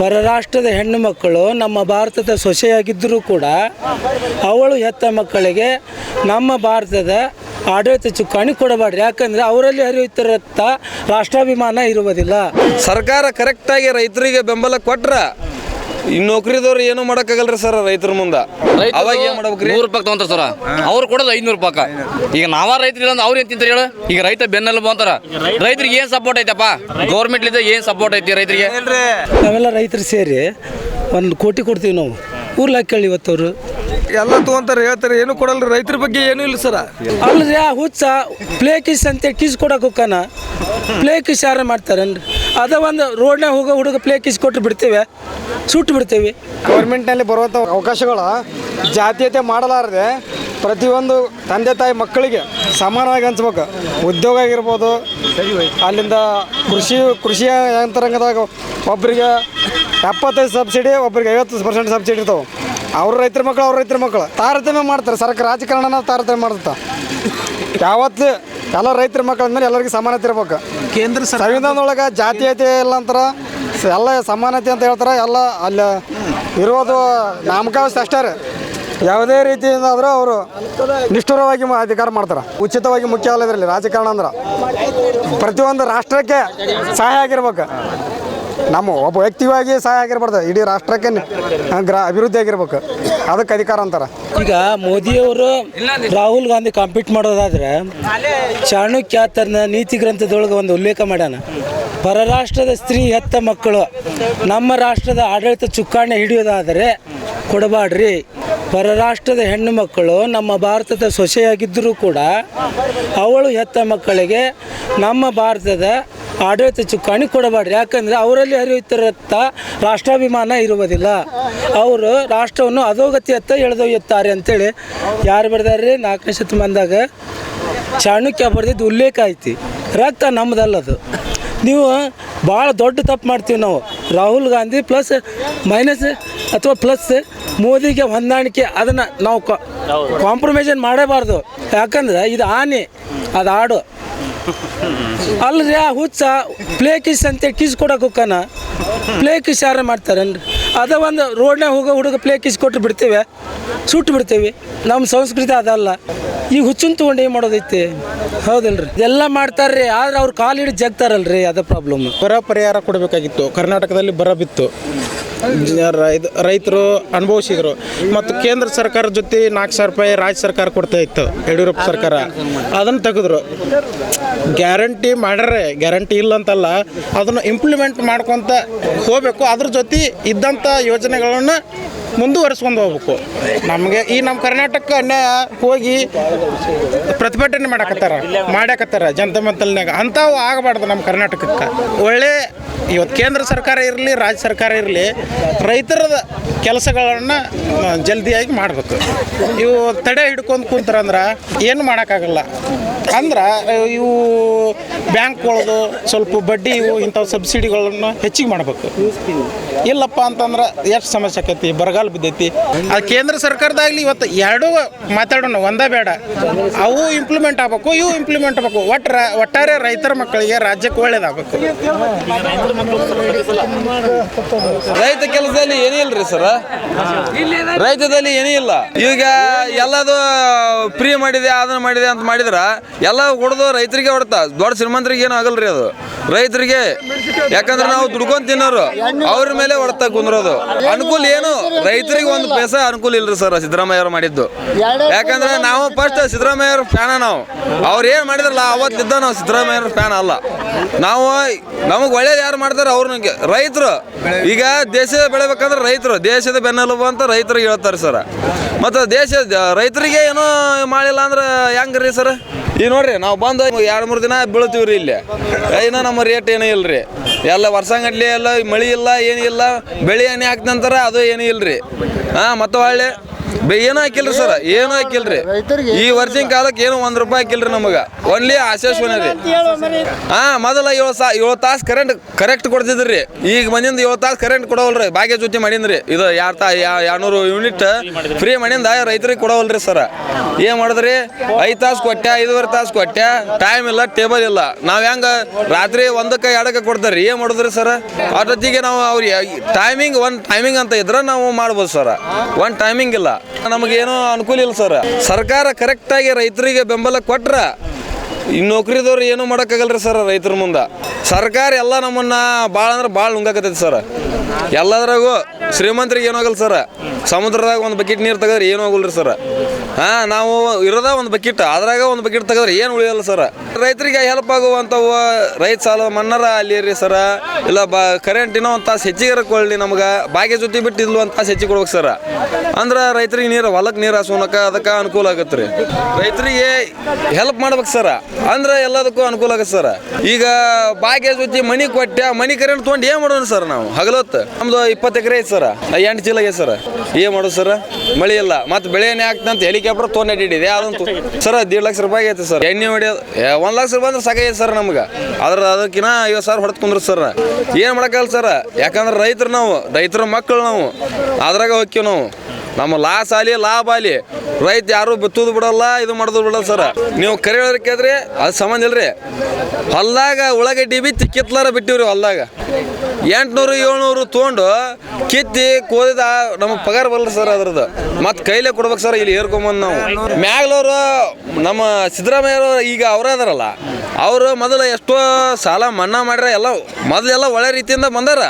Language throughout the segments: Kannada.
ಪರರಾಷ್ಟ್ರದ ಹೆಣ್ಣು ಮಕ್ಕಳು ನಮ್ಮ ಭಾರತದ ಸೊಸೆಯಾಗಿದ್ದರೂ ಕೂಡ ಅವಳು ಹೆತ್ತ ಮಕ್ಕಳಿಗೆ ನಮ್ಮ ಭಾರತದ ಆಡಳಿತ ಚುಕ್ಕಾಣಿ ಕೊಡಬಾರ್ದು. ಯಾಕಂದರೆ ಅವರಲ್ಲಿ ಹರಿಯುತ್ತಿರುತ್ತ ರಾಷ್ಟ್ರಾಭಿಮಾನ ಇರುವುದಿಲ್ಲ. ಸರ್ಕಾರ ಕರೆಕ್ಟಾಗಿ ರೈತರಿಗೆ ಬೆಂಬಲ ಕೊಟ್ರ ಈ ನೌಕರಿದವ್ರು ಏನು ಮಾಡೋಕ್ಕಾಗಲ್ರಿ ಸರ್ ರೈತರ ಮುಂದೆ? ಅವಾಗ ಏನು ಮಾಡ್ಬೇಕ್ರಿ? ನೂರು ರೂಪಾಯಿ ತಗೊಂತಾರ ಸರ್. ಅವ್ರು ಕೊಡೋದು ಐನೂರು ರೂಪಾಯಿ. ಈಗ ನಾವ ರೈತರಿಲ್ಲ ಅಂದ್ರೆ ಅವ್ರು ಏನ್ ತಿಂತಾರೆ ಹೇಳು? ಈಗ ರೈತ ಬೆನ್ನೆಲುಬು ಅಂತಾರ. ರೈತರಿಗೆ ಏನ್ ಸಪೋರ್ಟ್ ಐತಪ್ಪ? ಗೌರ್ಮೆಂಟ್ ಏನ್ ಸಪೋರ್ಟ್ ಐತಿ ರೈತರಿಗೆ? ನಾವೆಲ್ಲ ರೈತರು ಸೇರಿ ಒಂದು ಕೋಟಿ ಕೊಡ್ತೀವಿ ನಾವು. ಊರ್ಲಾಗ ಕೇಳಿ ಇವತ್ತವರು ಎಲ್ಲ ತಗೊಂತಾರೆ ಹೇಳ್ತಾರೆ ಏನು ಕೊಡಲ್ಲ ರೈತರ ಬಗ್ಗೆ ಏನೂ ಇಲ್ಲ ಸರ. ಅಲ್ರಿ ಆ ಹುಚ್ಚ ಪ್ಲೇ ಕಿಸ್ ಅಂತ ಕಿಸ್ ಕೊಡಕ್ಕೆ ಹೋಗ್ಕಾನ ಪ್ಲೇ ಕಿಸ್ ಯಾರು ಮಾಡ್ತಾರನ್ರಿ? ಅದ ಒಂದು ರೋಡ್ನಾಗ ಹೋಗೋ ಹುಡುಗ ಪ್ಲೇ ಕಿಸ್ ಕೊಟ್ಟು ಬಿಡ್ತೇವೆ ಸುಟ್ಟು ಬಿಡ್ತೇವೆ. ಗೌರ್ಮೆಂಟ್ನಲ್ಲಿ ಬರುವಂಥ ಅವಕಾಶಗಳು ಜಾತೀಯತೆ ಮಾಡಲಾರದೆ ಪ್ರತಿಯೊಂದು ತಂದೆ ತಾಯಿ ಮಕ್ಕಳಿಗೆ ಸಮಾನವಾಗಿ ಹಂಚ್ಬೇಕು. ಉದ್ಯೋಗ ಆಗಿರ್ಬೋದು ಅಲ್ಲಿಂದ ಕೃಷಿ ಕೃಷಿ ಯಂತ್ರಾಂಗದಾಗ ಒಬ್ಬರಿಗೆ ಎಪ್ಪತ್ತೈದು ಸಬ್ಸಿಡಿ ಒಬ್ಬರಿಗೆ ಐವತ್ತು ಪರ್ಸೆಂಟ್ ಸಬ್ಸಿಡಿ ಇರ್ತಾವೆ. ಅವ್ರ ರೈತರ ಮಕ್ಕಳು ಅವ್ರ ರೈತರ ಮಕ್ಕಳು ತಾರತಮ್ಯ ಮಾಡ್ತಾರೆ. ಸರ್ಕಾರ ರಾಜಕಾರಣನ ತಾರತಮ್ಯ ಮಾಡುತ್ತ ಯಾವತ್ತು ಎಲ್ಲ ರೈತರ ಮಕ್ಕಳ ಮೇಲೆ ಎಲ್ಲರಿಗೂ ಸಮಾನತೆ ಇರ್ಬೇಕು. ಕೇಂದ್ರ ಸಂವಿಧಾನದೊಳಗೆ ಜಾತೀಯತೆ ಇಲ್ಲ ಅಂತಾರ ಎಲ್ಲ ಸಮಾನತೆ ಅಂತ ಹೇಳ್ತಾರೆ ಎಲ್ಲ ಅಲ್ಲಿ ಇರೋದು ನಾಮಕಾವಸ್ಥೆ ಅಷ್ಟೇ ರೀ. ಯಾವುದೇ ರೀತಿಯಿಂದ ಆದರೂ ಅವರು ನಿಷ್ಠುರವಾಗಿ ಅಧಿಕಾರ ಮಾಡ್ತಾರೆ. ಉಚಿತವಾಗಿ ಮುಖ್ಯ ಅಲ್ಲ ಇದರಲ್ಲಿ ರಾಜಕಾರಣ ಅಂದ್ರೆ. ಪ್ರತಿಯೊಂದು ರಾಷ್ಟ್ರಕ್ಕೆ ಸಹಾಯ ಆಗಿರ್ಬೇಕು. ನಮ್ಮ ಒಬ್ಬ ವ್ಯಕ್ತಿಯಾಗಿ ಸಹಾಯ ಆಗಿರ್ಬಾರ್ದು, ಇಡೀ ರಾಷ್ಟ್ರಕ್ಕೆ ಗ್ರಾ ಅಭಿವೃದ್ಧಿ ಆಗಿರ್ಬೇಕು. ಅದಕ್ಕೆ ಅಧಿಕಾರ ಅಂತಾರೆ. ಈಗ ಮೋದಿಯವರು ರಾಹುಲ್ ಗಾಂಧಿ ಕಾಂಪೀಟ್ ಮಾಡೋದಾದ್ರೆ ಚಾಣಕ್ಯ ತನ್ನ ನೀತಿ ಗ್ರಂಥದೊಳಗೆ ಒಂದು ಉಲ್ಲೇಖ ಮಾಡ್ಯಾನ. ಪರರಾಷ್ಟ್ರದ ಸ್ತ್ರೀ ಹೆತ್ತ ಮಕ್ಕಳು, ನಮ್ಮ ರಾಷ್ಟ್ರದ ಆಡಳಿತ ಚುಕ್ಕಾಣಿ ಹಿಡಿಯೋದಾದರೆ ಕೊಡಬಾಡ್ರಿ ಪರರಾಷ್ಟ್ರದ ಹೆಣ್ಣು ಮಕ್ಕಳು ನಮ್ಮ ಭಾರತದ ಸೊಸೆಯಾಗಿದ್ದರೂ ಕೂಡ ಅವಳು ಹೆತ್ತ ಮಕ್ಕಳಿಗೆ ನಮ್ಮ ಭಾರತದ ಆಡಳಿತ ಚುಕ್ಕಾಣಿ ಕೊಡಬಾರ್ದು. ಯಾಕಂದರೆ ಅವರಲ್ಲಿ ಹರಿಯುತ್ತಿರತ್ತ ರಾಷ್ಟ್ರಾಭಿಮಾನ ಇರುವುದಿಲ್ಲ. ಅವರು ರಾಷ್ಟ್ರವನ್ನು ಅಧೋಗತಿಯತ್ತ ಎಳೆದೊಯ್ಯುತ್ತಾರೆ ಅಂತೇಳಿ ಯಾರು ಬರ್ದಾರ್ರಿ? ನಾಲ್ಕನೇ ಶತಮಾನದಾಗ ಚಾಣಕ್ಯ ಬರೆದಿದ್ದು ಉಲ್ಲೇಖ ಐತಿ. ರಕ್ತ ನಮ್ಮದಲ್ಲದು ನೀವು ಭಾಳ ದೊಡ್ಡ ತಪ್ಪು ಮಾಡ್ತೀವಿ ನಾವು. ರಾಹುಲ್ ಗಾಂಧಿ ಪ್ಲಸ್ ಮೈನಸ್ ಅಥವಾ ಪ್ಲಸ್ ಮೋದಿಗೆ ಹೊಂದಾಣಿಕೆ ಅದನ್ನು ನಾವು ಕಾಂಪ್ರಮೈಸನ್ ಮಾಡಬಾರ್ದು. ಯಾಕಂದ್ರೆ ಇದು ಆನೆ ಅದು ಆಡು ಅಲ್ರಿ, ಆ ಹುಚ್ಚ ಪ್ಲೇ ಕಿಸ್ ಅಂತ, ಕಿಸ್ ಕೊಡಕ್ಕೆ ಹೋಗ್ಕಾನ. ಪ್ಲೇ ಕಿಸ್ ಯಾರು ಮಾಡ್ತಾರನ್ರಿ? ಅದ ಒಂದು ರೋಡ್ನಾಗ ಹೋಗೋ ಹುಡುಗ ಪ್ಲೇ ಕಿಸ್ ಕೊಟ್ಟು ಬಿಡ್ತೇವೆ ಸುಟ್ಟು ಬಿಡ್ತೇವೆ. ನಮ್ಮ ಸಂಸ್ಕೃತಿ ಅದಲ್ಲ. ಈ ಹುಚ್ಚನ್ ತೊಗೊಂಡು ಏನು ಮಾಡೋದೈತಿ? ಹೌದಲ್ರಿ. ಎಲ್ಲ ಮಾಡ್ತಾರ್ರಿ, ಆದ್ರೆ ಅವ್ರು ಕಾಲು ಹಿಡಿದು ಜಗ್ತಾರಲ್ರಿ, ಅದ ಪ್ರಾಬ್ಲಮ್ ಬರ ಪರಿಹಾರ ಕೊಡಬೇಕಾಗಿತ್ತು. ಕರ್ನಾಟಕದಲ್ಲಿ ಬರ ಬಿತ್ತು. ರೈತ ರೈತರು ಅನುಭವಿಸಿದ್ರು. ಮತ್ತು ಕೇಂದ್ರ ಸರ್ಕಾರದ ಜೊತೆ ನಾಲ್ಕು ಸಾವಿರ ರೂಪಾಯಿ ರಾಜ್ಯ ಸರ್ಕಾರ ಕೊಡ್ತಾ ಇತ್ತು, ಯಡಿಯೂರಪ್ಪ ಸರ್ಕಾರ. ಅದನ್ನು ತೆಗೆದ್ರು. ಗ್ಯಾರಂಟಿ ಮಾಡ್ಯಾರೆ ಗ್ಯಾರಂಟಿ ಇಲ್ಲ ಅಂತಲ್ಲ, ಅದನ್ನು ಇಂಪ್ಲಿಮೆಂಟ್ ಮಾಡ್ಕೊತ ಹೋಗಬೇಕು. ಅದ್ರ ಜೊತೆ ಇದ್ದಂಥ ಯೋಜನೆಗಳನ್ನು ಮುಂದುವರಿಸ್ಕೊಂಡು ಹೋಗ್ಬೇಕು. ನಮಗೆ ಈ ನಮ್ಮ ಕರ್ನಾಟಕ ಅನ್ಯಾಯ ಹೋಗಿ ಪ್ರತಿಭಟನೆ ಮಾಡಕತ್ತಾರ ಮಾಡಕತ್ತಾರ ಜನತಾ ಮಂತಲ್ನಾಗ ಅಂಥವು ಆಗಬಾರ್ದು ನಮ್ಮ ಕರ್ನಾಟಕಕ್ಕೆ. ಒಳ್ಳೆ ಇವತ್ತು ಕೇಂದ್ರ ಸರ್ಕಾರ ಇರಲಿ, ರಾಜ್ಯ ಸರ್ಕಾರ ಇರಲಿ, ರೈತರದ ಕೆಲಸಗಳನ್ನು ಜಲ್ದಿಯಾಗಿ ಮಾಡಬೇಕು. ಇವು ತಡೆ ಹಿಡ್ಕೊಂಡು ಕುಂತಾರಂದ್ರೆ ಏನು ಮಾಡೋಕ್ಕಾಗಲ್ಲ. ಅಂದ್ರೆ ಇವು ಬ್ಯಾಂಕ್ಗಳದು ಸ್ವಲ್ಪ ಬಡ್ಡಿ ಇವು ಇಂಥ ಸಬ್ಸಿಡಿಗಳನ್ನು ಹೆಚ್ಚಿಗೆ ಮಾಡಬೇಕು. ಇಲ್ಲಪ್ಪ ಅಂತಂದ್ರೆ ಎಷ್ಟು ಸಮಸ್ಯೆ ಆಕೈತಿ? ಬರಗಾಲ ಬಿದ್ದೈತಿ. ಆ ಕೇಂದ್ರ ಸರ್ಕಾರದಾಗಲಿ ಇವತ್ತು ಎರಡೂ ಮಾತಾಡೋಣ, ಒಂದೇ ಬೇಡ. ಅವು ಇಂಪ್ಲಿಮೆಂಟ್ ಆಗಬೇಕು, ಇವು ಇಂಪ್ಲಿಮೆಂಟ್ ಆಗಬೇಕು. ಒಟ್ಟು ಒಟ್ಟಾರೆ ರೈತರ ಮಕ್ಕಳಿಗೆ ರಾಜ್ಯಕ್ಕೆ ಒಳ್ಳೇದಾಗಬೇಕು. ರೈತ ಕೆಲಸದಲ್ಲಿ ಏನಿಲ್ಲ ರೀ ಸರ್? ರೈತದಲ್ಲಿ ಏನಿಲ್ಲ ಈಗ ಎಲ್ಲದು ಫ್ರೀ ಮಾಡಿದೆ, ಅದನ್ನ ಮಾಡಿದೆ ಅಂತ ಮಾಡಿದ್ರ, ಎಲ್ಲ ಹೊಡೆದು ರೈತರಿಗೆ ಹೊಡೆತ. ದೊಡ್ಡ ಶ್ರೀಮಂತರಿಗೆ ಏನು ಆಗಲ್ರಿ ಅದು. ರೈತರಿಗೆ, ಯಾಕಂದ್ರೆ ನಾವು ದುಡ್ಕೊಂಡ್ ತಿನ್ನೋರು, ಅವ್ರ ಮೇಲೆ ಹೊಡೆತ ಕುಂದ್ರೋದು. ಅನುಕೂಲ ಏನು? ರೈತರಿಗೆ ಒಂದು ಪೈಸ ಅನುಕೂಲ ಇಲ್ರಿ ಸರ್ ಸಿದ್ದರಾಮಯ್ಯ ಅವ್ರು ಮಾಡಿದ್ದು. ಯಾಕಂದ್ರೆ ನಾವು ಫಸ್ಟ್ ಸಿದ್ದರಾಮಯ್ಯ ಅವ್ರ ಫ್ಯಾನ ನಾವು. ಅವ್ರು ಏನು ಮಾಡಿದ್ರಲ್ಲ ಅವತ್ತಿದ್ದ ನಾವು ಸಿದ್ದರಾಮಯ್ಯ ಅವ್ರ ಫ್ಯಾನ್ ಅಲ್ಲ. ನಾವು ನಮಗೆ ಒಳ್ಳೇದು ಯಾರು ಮಾಡ್ತಾರೆ ಅವ್ರನ್ನ ರೈತರು. ಈಗ ದೇಶ ಬೆಳಿಬೇಕಂದ್ರೆ ರೈತರು. ದೇಶದ ಬೆನ್ನೆಲುಬು ಅಂತ ರೈತರಿಗೆ ಹೇಳ್ತಾರೆ ಸರ್. ಮತ್ತು ದೇಶ ರೈತರಿಗೆ ಏನೋ ಮಾಡಿಲ್ಲ ಅಂದ್ರೆ ಹೆಂಗ್ರಿ ಸರ್? ಈಗ ನೋಡ್ರಿ, ನಾವು ಬಂದು ಎರಡು ಮೂರು ದಿನ ಬೀಳ್ತೀವಿ ರೀ ಇಲ್ಲಿ ಏನೋ ನಮ್ಮ ರೇಟ್ ಏನೂ ಇಲ್ರಿ. ಎಲ್ಲ ವರ್ಷಂಗಟ್ಲೆ ಎಲ್ಲ ಮಳೆ ಇಲ್ಲ ಏನಿಲ್ಲ ಬೆಳೆ ಹಾಕಿದ ನಂತರ ಅದು ಏನೂ ಇಲ್ರಿ. ಹಾಂ ಮತ್ತು ಒಳ್ಳೆ ಬೆ ಏನೂ ಹಾಕಿಲ್ರಿ ಸರ್ ಏನು ಹಾಕಿಲ್ರಿ. ಈ ವರ್ಷಿನ ಕಾಲಕ್ಕೆ ಏನು ಒಂದ್ ರೂಪಾಯಿ ಹಾಕಿಲ್ರಿ ನಮಗ. ಒನ್ಲಿ ಆಶ್ವಾಸನೆ ರೀ. ಹಾ ಮೊದಲ ಏಳು ಸಾ ಏಳು ತಾಸು ಕರೆಂಟ್ ಕರೆಕ್ಟ್ ಕೊಡ್ತಿದ್ರಿ. ಈಗ ಮನಿಂದ ಏಳು ತಾಸು ಕರೆಂಟ್ ಕೊಡವಲ್ರಿ. ಭಾಗ್ಯ ಜೊತೆ ಮಾಡಿದ್ರಿ ಇದು ಯಾರ ತಾ ಎರಡ್ನೂರು ಯೂನಿಟ್ ಫ್ರೀ ಮನಿಂದ ರೈತರಿಗೆ ಕೊಡವಲ್ರಿ ಸರ್. ಏನ್ ಮಾಡಿದ್ರಿ? ಐದು ತಾಸು ಕೊಟ್ಟೆ ಐದುವರೆ ತಾಸು ಕೊಟ್ಟೆ. ಟೈಮ್ ಇಲ್ಲ ಟೇಬಲ್ ಇಲ್ಲ. ನಾವ್ ಹೆಂಗ ರಾತ್ರಿ ಒಂದಕ್ಕೆ ಎರಡಕ್ಕೆ ಕೊಡ್ತಾರ್ರಿ ಏನ್ ಮಾಡಿದ್ರಿ ಸರ್? ಅಷ್ಟೊತ್ತಿಗೆ ನಾವು ಅವ್ರಿಗೆ ಟೈಮಿಂಗ್ ಒಂದ್ ಟೈಮಿಂಗ್ ಅಂತ ಇದ್ರೆ ನಾವು ಮಾಡ್ಬೋದು ಸರ್. ಒಂದ್ ಟೈಮಿಂಗ್ ಇಲ್ಲ. ನಮಗೇನು ಅನುಕೂಲ ಇಲ್ಲ ಸರ್. ಸರ್ಕಾರ ಕರೆಕ್ಟಾಗಿ ರೈತರಿಗೆ ಬೆಂಬಲ ಕೊಟ್ರ ಈ ನೌಕರಿದವ್ರು ಏನು ಮಾಡೋಕ್ಕಾಗಲ್ರಿ ಸರ್ ರೈತರ ಮುಂದೆ. ಸರ್ಕಾರ ಎಲ್ಲ ನಮ್ಮನ್ನ ಭಾಳ ಅಂದ್ರೆ ಭಾಳ ನುಂಗಾಕತ್ತೈತಿ ಸರ್. ಎಲ್ಲದ್ರಾಗೂ ಶ್ರೀಮಂತರಿಗೆ ಏನೂ ಆಗಲ್ಲ ಸರ್. ಸಮುದ್ರದಾಗ ಒಂದು ಬಕೆಟ್ ನೀರು ತೆಗೆದ್ರೆ ಏನು ಆಗಲ್ರಿ ಸರ್. ಹಾಂ, ನಾವು ಇರೋದ ಒಂದು ಬಕೆಟ್, ಅದ್ರಾಗ ಒಂದು ಬಕೆಟ್ ತೆಗೆದ್ರೆ ಏನು ಉಳಿಯಲ್ಲ ಸರ್. ರೈತರಿಗೆ ಹೆಲ್ಪ್ ಆಗುವಂಥವು ರೈತ ಸಾಲ ಮನ್ನರ ಅಲ್ಲಿ ರೀ ಸರ. ಇಲ್ಲ, ಬಾ ಕರೆಂಟ್ ಇನ್ನೋ ಒಂದು ತಾಸು ಹೆಚ್ಚಿಗೆ ಕೊಳ್ಳಿ ನಮ್ಗೆ. ಬಾಗೆ ಜೊತೆ ಬಿಟ್ಟಿದ್ಲು ಒಂದು ತಾಸು ಹೆಚ್ಚಿಗೆ ಕೊಡ್ಬೇಕು ಸರ್. ಅಂದ್ರೆ ರೈತರಿಗೆ ನೀರು ಹೊಲಕ್ಕೆ ನೀರು ಹಾಸೋನಕ್ಕೆ ಅದಕ್ಕೆ ಅನುಕೂಲ ಆಗತ್ತೆ ರೀ ರೈತರಿಗೆ ಹೆಲ್ಪ್ ಮಾಡ್ಬೇಕು ಸರ್. ಅಂದ್ರೆ ಎಲ್ಲದಕ್ಕೂ ಅನುಕೂಲ ಆಗತ್ತೆ ಸರ್. ಈಗ ಬಾಗೆ ಜೊತೆ ಮನಿ ಕೊಟ್ಟೆ ಮನಿ ಕರೆಂಟ್ ತೊಗೊಂಡು ಏನು ಮಾಡೋಣ ಸರ್ ನಾವು? ಹಗಲೊತ್ತು? ನಮ್ದು ಇಪ್ಪತ್ತು ಎಕರೆ ಐತೆ ಸರ್. ಎಂಟು ಚೀಲ ಐತೆ ಸರ್. ಏನು ಮಾಡೋದು ಸರ್? ಮಳೆ ಇಲ್ಲ. ಮತ್ತೆ ಬೆಳೆ ಏನೇ ಆಗ್ತಂತ ಹೆಲಿಕಾಪ್ಟರ್ ತೊಗೊಂಡು ಅಡ್ಡಿಡಿದೆ ಅದಂತೂ ಸರ್ ದೇಡ್ ಲಕ್ಷ ರೂಪಾಯಿ ಐತೆ ಸರ್. ಎಣ್ಣೆ ಹೊಡಿಯೋದು ಒಂದು ಲಕ್ಷ ರೂಪಾಯಿ ಅಂದ್ರೆ ಸಾಕೈತೆ ಸರ್ ನಮ್ಗೆ. ಅದ್ರ ಅದಕ್ಕಿನ ಐವತ್ತು ಸಾವಿರ ಹೊಡೆದು ಕುಂದ್ರ ಸರ್. ಏನು ಮಾಡೋಕ್ಕಲ್ಲ ಸರ್. ಯಾಕಂದ್ರೆ ರೈತರು ನಾವು, ರೈತರ ಮಕ್ಕಳು ನಾವು. ಅದ್ರಾಗ ಹೋಗ್ತೀವಿ ನಾವು. ನಮ್ಮ ಲಾಸ್ ಆಗಲಿ ಲಾಭ ಆಗಲಿ ರೈತ ಯಾರು ಬಿತ್ತುದು ಬಿಡಲ್ಲ, ಇದು ಮಾಡೋದು ಬಿಡಲ್ಲ ಸರ್. ನೀವು ಕರೆ ಕೇಳಿದ್ರೆ, ಅದು ಸಂಬಂಧ ಇಲ್ರಿ. ಹೊಲ್ದಾಗ ಉಳ್ಳಾಗಡ್ಡಿ ಬಿತ್ತಿ ಕಿತ್ಲಾರ ಬಿಟ್ಟಿವ್ರಿ ಹೊಲ್ದಾಗ. ಎಂಟ್ನೂರು ಏಳ್ನೂರು ತೊಗೊಂಡು ಕಿತ್ತಿ ಕೋದಿದ ನಮಗೆ ಪಗಾರ ಬರಲ್ಲ ಸರ್ ಅದ್ರದ್ದು. ಮತ್ತೆ ಕೈಲೇ ಕೊಡ್ಬೇಕು ಸರ್ ಇಲ್ಲಿ ಏರ್ಕೊಂಬಂದು ನಾವು. ಮ್ಯಾಗ್ಲವರು ನಮ್ಮ ಸಿದ್ದರಾಮಯ್ಯವರು ಈಗ ಅವರೇ ಅದಾರಲ್ಲ ಅವರು ಮೊದಲು ಎಷ್ಟೋ ಸಾಲ ಮನ್ನಾ ಮಾಡ್ಯಾರ ಎಲ್ಲ ಮೊದಲೆಲ್ಲ ಒಳ್ಳೆ ರೀತಿಯಿಂದ ಬಂದಾರ.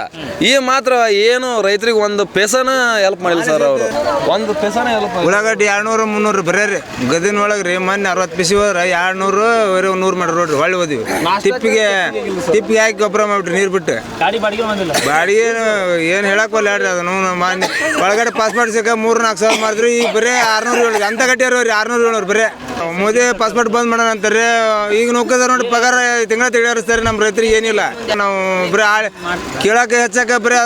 ಈ ಮಾತ್ರ ಏನು ರೈತರಿಗೆ ಒಂದು ಪೆಸನ ಹೆಲ್ಪ್ ಮಾಡಿಲ್ಲ ಸರ್ ಅವರು. ಒಂದು ಪೆಸನ ಹೆಲ್ಪ್ ಉಳ್ಳಾಗಡ್ಡಿ ಎರಡ್ನೂರು ಮುನ್ನೂರು ಬರೇ ರೀ. ಗದಿನ ಒಳಗೆ ರೀ ಮೊನ್ನೆ ಅರವತ್ತು ಪಿಸಿ ಹೋದ್ರೆ ಎರಡ್ನೂರು ಬರೀ ನೂರು ಮಾಡ್ರಿ ನೋಡ್ರಿ ಹೊಳ್ಳಿ ಹೋದಿವಿ. ತಿಪ್ಪಿಗೆ ತಿಪ್ಪಿಗೆ ಹಾಕಿ ಗೊಬ್ಬರ ಮಾಡ್ಬಿಟ್ರಿ ನೀರು ಬಿಟ್ಟು. ಬಾಡಿಗೆ ಏನು ಹೇಳಕ್ ಹೇಳ್ರಿ ಅದನ್ನು? ಮಾನ್ಯ ಒಳಗಡೆ ಪಾಸ್ಪೋರ್ಟ್ ಸಿಕ್ಕ ಮೂರು ನಾಲ್ಕು ಸಾವಿರ ಮಾಡಿದ್ರು ಈಗ ಬರೀ ಆರ್ನೂರು ಏಳು ಅಂತ ಗಟ್ಟಿಯಾರ ರೀ ಆರ್ನೂರು ಏಳ್ನೂರು ಬರೀ. ಮೋದಿ ಪಾಸ್ಪೋರ್ಟ್ ಬಂದ್ ಮಾಡೋಣ ಅಂತಾರೆ. ಈಗ ನೌಕರ ನೋಡಿ ಪಗಾರ ತಿಂಗಳ ತಿಳಿಯರಿಸ್ತಾರೆ ನಮ್ಮ ರೈತರಿಗೆ, ಏನಿಲ್ಲ. ನಾವು ಬರೀ ಆಳ್ ಕೇಳಕ್ಕೆ ಹೆಚ್ಚಾಕ ಬರೀ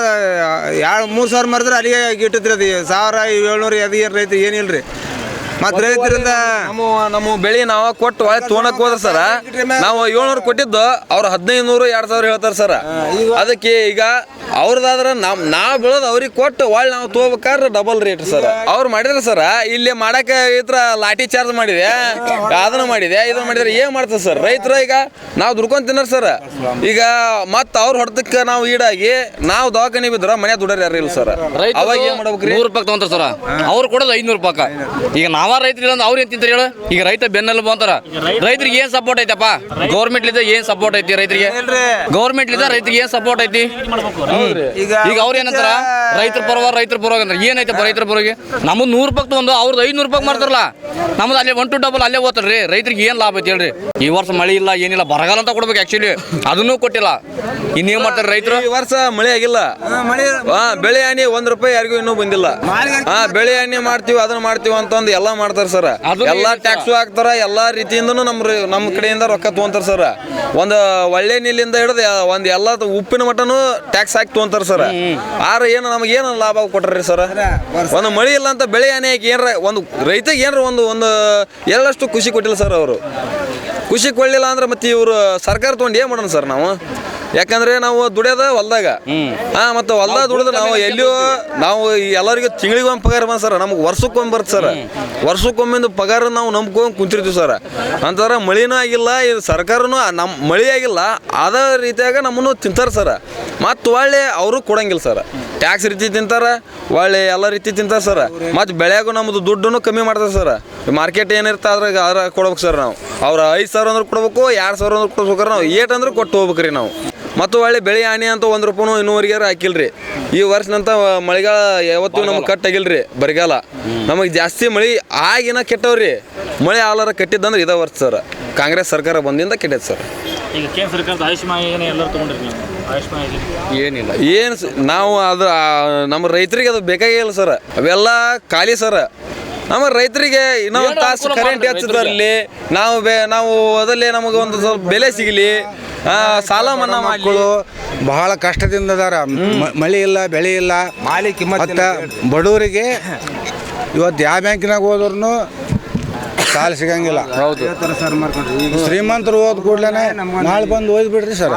ಎರಡು ಮೂರು ಸಾವಿರ ಮಾಡಿದ್ರೆ ಅಲ್ಲಿಗೆ ಇಟ್ಟಿದ್ರಿ ಅದು. ಸಾವಿರ ಏಳ್ನೂರು, ಅದು ಏನು ರೈತರಿಗೆ ಏನಿಲ್ಲ ರೀ ಮತ್ತು ರೈತರಿಂದ ನಮ್ಮ ನಮ್ಮ ಬೆಳೆ ನಾವು ಕೊಟ್ಟು ಒಳ್ಳೆ ತೊಗೊಳಕ್ ಹೋದ್ರ ಸರ ನಾವು ಏಳ್ನೂರು ಕೊಟ್ಟಿದ್ದು ಅವ್ರ ಹದಿನೈದು ನೂರು ಎರಡ್ ಸಾವಿರ ಹೇಳ್ತಾರೆ ಸರ. ಅದಕ್ಕೆ ಈಗ ಅವ್ರದಾದ್ರೆ ನಮ್ ನಾವು ಬೆಳೆದು ಅವ್ರಿಗೆ ಕೊಟ್ಟು ಒಳ್ಳೆ ನಾವು ತಗೋಬೇಕಾದ್ರೆ ಡಬಲ್ ರೇಟ್ ಸರ್. ಅವ್ರು ಮಾಡಿದ್ರೆ ಸರ ಇಲ್ಲಿ ಮಾಡಕ್ಕೆ ಇದ್ರ ಲಾಠಿ ಚಾರ್ಜ್ ಮಾಡಿದೆ ಅದನ್ನ ಮಾಡಿದೆ ಇದನ್ನ ಮಾಡಿದ್ರೆ ಏನ್ ಮಾಡ್ತಾರೆ ಸರ್? ರೈತರ ಈಗ ನಾವು ದುಡ್ಕೊಂಡ್ ತಿನ್ನರ್ ಸರ್. ಈಗ ಮತ್ತೆ ಅವ್ರ ಹೊಡೆದಕ್ಕೆ ನಾವು ಈಡಾಗಿ ನಾವು ದವಾಖಾನೆ ಬಿದ್ರ ಮನೆ ದುಡರ್ ಯಾರು ಇಲ್ಲ ಸರ್. ಅವಾಗ ಏನ್ ಮಾಡ್ಬೇಕ್ರಿ? ನೂರು ರೂಪಾಯಿ ತಗೊಂತಾರ ಸರ್. ಅವ್ರು ಕೊಡೋದು ಐನೂರು ರೂಪಾಯಿ ಈಗ ನಾವ ರೈತರು ಇಲ್ಲ ಅವ್ರು ಏನ್ ತಿಂತಾರೆ ಹೇಳು? ಈಗ ರೈತ ಬೆನ್ನೆಲುಬು ಅಂತಾರ. ರೈತರಿಗೆ ಏನ್ ಸಪೋರ್ಟ್ ಐತಪ್ಪ? ಗೌರ್ಮೆಂಟ್ ಲಿಂದ ಏನ್ ಸಪೋರ್ಟ್ ಐತಿ ರೈತರಿಗೆ? ಗೌರ್ಮೆಂಟ್ ಲಿಂದ ರೈತರಿಗೆ ಏನ್ ಸಪೋರ್ಟ್ ಐತಿ? ಈಗ ಈಗ ಅವ್ರು ಏನಂತಾರ ರೈತರ ಪರವಾಗಿ ರೈತರ ಪರವಾಗಿ ಅಂದ್ರೆ ಏನೈತಪ್ಪ ರೈತರ ಪರವಾಗಿ? ನಮ್ಮ ನೂರು ರೂಪಾಯಿ ತಗೊಂಡು ಅವ್ರದ್ದು ಐನೂರು ರೂಪಾಯಿ ಮಾಡ್ತಾರಲ್ಲ. ನಮ್ದು ಅಲ್ಲೇ ಒನ್ ಟು ಡಬಲ್ ಅಲ್ಲೇ ಓದ್ತಾರ್ರಿ ರೈತರಿಗೆ ಏನು ಲಾಭ ಐತಿ ಹೇಳ್ರಿ? ಈ ವರ್ಷ ಮಳೆ ಇಲ್ಲ ಏನಿಲ್ಲ ಬರಗಾಲ ಅಂತ ಕೊಡ್ಬೇಕು ಆಕ್ಚುಲಿ ಅದನ್ನೂ ಕೊಟ್ಟಿಲ್ಲ. ಇನ್ನೇನ್ ಮಾಡ್ತಾರೆ ರೈತರು? ಈ ವರ್ಷ ಮಳೆ ಆಗಿಲ್ಲ. ಬೆಳೆ ಹಾನಿ ಒಂದ್ ರೂಪಾಯಿ ಯಾರಿಗೂ ಇನ್ನೂ ಬಂದಿಲ್ಲ. ಬೆಳೆ ಹಾನಿ ಮಾಡ್ತೀವಿ ಅದನ್ನ ಮಾಡ್ತೀವಿ ಅಂತಂದು ಎಲ್ಲಾ ಮಾಡ್ತಾರ ಸರ್. ಎಲ್ಲಾ. ಟ್ಯಾಕ್ಸು ಹಾಕ್ತಾರ ಎಲ್ಲಾ ರೀತಿಯಿಂದನೂ ನಮ್ಮ ನಮ್ಮ ಕಡೆಯಿಂದ ರೊಕ್ಕ ತಗೊಂತಾರ ಸರ್. ಒಂದು ಒಳ್ಳೆ ನೀಲಿಂದ ಹಿಡಿದು ಒಂದ್ ಎಲ್ಲಾ ಉಪ್ಪಿನ ಮಟನು ಟ್ಯಾಕ್ಸ್ ಹಾಕಿ ತಗೊಂತಾರ ಸರ್. ಆರ ಏನು ನಮಗೆ ಏನು ಲಾಭ ಕೊಟ್ರಿ ಸರ್? ಒಂದು ಮಳಿ ಇಲ್ಲ ಅಂತ ಬೆಳೆ ಹಾನಿ ಹಾಕಿ ಏನ್ರ ಒಂದು ರೈತಗೆ ಏನ್ರ ಒಂದು ಒಂದು ಎಲ್ಲಷ್ಟು ಖುಷಿ ಕೊಟ್ಟಿಲ್ಲ ಸರ್ ಅವರು. ಖುಷಿ ಕೊಡ್ಲಿಲ್ಲ ಅಂದ್ರೆ ಮತ್ತೆ ಇವರು ಸರ್ಕಾರ ತಗೊಂಡು ಏನು ಮಾಡೋಣ ಸರ್ ನಾವು? ಯಾಕಂದ್ರೆ ನಾವು ದುಡಿಯೋದ ಹೊಲ್ದಾಗ. ಹಾ ಮತ್ತೆ ಹೊಲ್ದಾಗ ದುಡಿದ ನಾವು ಎಲ್ಲಿಯೋ ನಾವು ಎಲ್ಲರಿಗೆ ಎಲ್ಲರಿಗೂ ತಿಂಗಳಿಗೆ ಒಂದು ಪಗಾರ ಬಂದ ಸರ್ ನಮ್ಗೆ ವರ್ಷಕ್ಕೊಮ್ಮೆ ಬರ್ತ ಸರ್. ವರ್ಷಕ್ಕೊಮ್ಮಿಂದ ಪಗಾರ ನಾವು ನಂಬ್ಕೊಂಡು ಕುಂತಿರ್ತೀವಿ ಸರ್. ಅಂತಂದ್ರೆ ಮಳಿನೂ ಆಗಿಲ್ಲ ಇದು ಸರ್ಕಾರನೂ ನಮ್ಮ ಮಳಿ ಆಗಿಲ್ಲ ಅದೇ ರೀತಿಯಾಗ ನಮ್ಮನ್ನು ತಿಂತಾರೆ ಸರ್. ಮತ್ತು ಒಳ್ಳೆ ಅವರು ಕೊಡಂಗಿಲ್ಲ ಸರ್. ಟ್ಯಾಕ್ಸ್ ರೀತಿ ತಿಂತಾರ ಒಳ್ಳೆ ಎಲ್ಲ ರೀತಿ ತಿಂತಾರೆ ಸರ್. ಮತ್ತು ಬೆಳೆಯಾಗೂ ನಮ್ಮದು ದುಡ್ಡನ್ನು ಕಮ್ಮಿ ಮಾಡ್ತಾರೆ ಸರ್. ಮಾರ್ಕೆಟ್ ಏನಿರುತ್ತೆ ಅದ್ರಾಗ ಅದ್ರ ಕೊಡ್ಬೇಕು ಸರ್ ನಾವು. ಅವ್ರ ಐದು ಸಾವಿರ ಅಂದ್ರೆ ಕೊಡ್ಬೇಕು ಎರಡು ಸಾವಿರ ಅಂದ್ರೆ ಕೊಡ್ಬೇಕಾರೆ ನಾವು ಏಟ್ ಅಂದ್ರೆ ಕೊಟ್ಟು ಹೋಗ್ಬೇಕ್ರಿ ನಾವು. ಮತ್ತು ಒಳ್ಳೆ ಬೆಳೆ ಹಾನಿ ಅಂತ ಒಂದು ರೂಪಾಯಿ ಇನ್ನೂವರೆಗೆ ರೀ ಈ ವರ್ಷನಂತ ಮಳೆಗಾಲ ಯಾವತ್ತೂ ನಮ್ಗೆ ಕಟ್ ಆಗಿಲ್ರಿ ಬರಗಾಲ. ನಮಗೆ ಜಾಸ್ತಿ ಮಳೆ ಆಗಿನ ಕೆಟ್ಟವ್ರಿ. ಮಳೆ ಆಲಾರ ಕಟ್ಟಿದ್ದಂದ್ರೆ ಇದೇ ವರ್ಷ ಸರ್. ಕಾಂಗ್ರೆಸ್ ಸರ್ಕಾರ ಬಂದಿಂದ ಕೆಟ್ಟೈತೆ ಸರ್. ಈಗ ಕೇಂದ್ರ ಸರ್ಕಾರದ ಆಯುಷ್ಮಾನ್ ಯೋಜನೆ ಎಲ್ಲರೂ ತಗೊಂಡಿರಿ ಆಯುಷ್ಮಾನ್ ಯೋಜನೆ. ಏನಿಲ್ಲ. ಏನು ನಾವು ಅದು ನಮ್ಮ ರೈತರಿಗೆ ಅದು ಬೇಕಾಗಿಲ್ಲ ಸರ್. ಅವೆಲ್ಲ ಖಾಲಿ ಸರ್. ನಮ್ಮ ರೈತರಿಗೆ ಇನ್ನೊಂದು ತಾಸು ಕರೆಂಟ್ ಹೆಚ್ಚಿದರಲ್ಲಿ ನಾವು ಬೇ ನಾವು ಅದರಲ್ಲಿ ನಮಗೆ ಒಂದು ಸ್ವಲ್ಪ ಬೆಲೆ ಸಿಗಲಿ. ಆ, ಸಾಲ ಮನ್ನಾ ಮಾಡಿ ಮಕ್ಕಳು ಬಹಳ ಕಷ್ಟದಿಂದ ಅದಾರ. ಮ- ಮಳೆ ಇಲ್ಲ ಬೆಳೆ ಇಲ್ಲ. ಮತ್ತು ಬಡವರಿಗೆ ಇವತ್ತು ಯಾವ ಬ್ಯಾಂಕಿನಾಗ ಹೋದ್ರೂ ಸಾಲ ಸಿಗಂಗಿಲ್ಲ. ಹೌದು. ಶ್ರೀಮಂತರು ಹೋದ ಕೂಡಲೇ ನಾಳೆ ಬಂದು ಹೋಗ್ಬಿಡ್ರಿ ಬಿಡ್ರಿ ಸರ್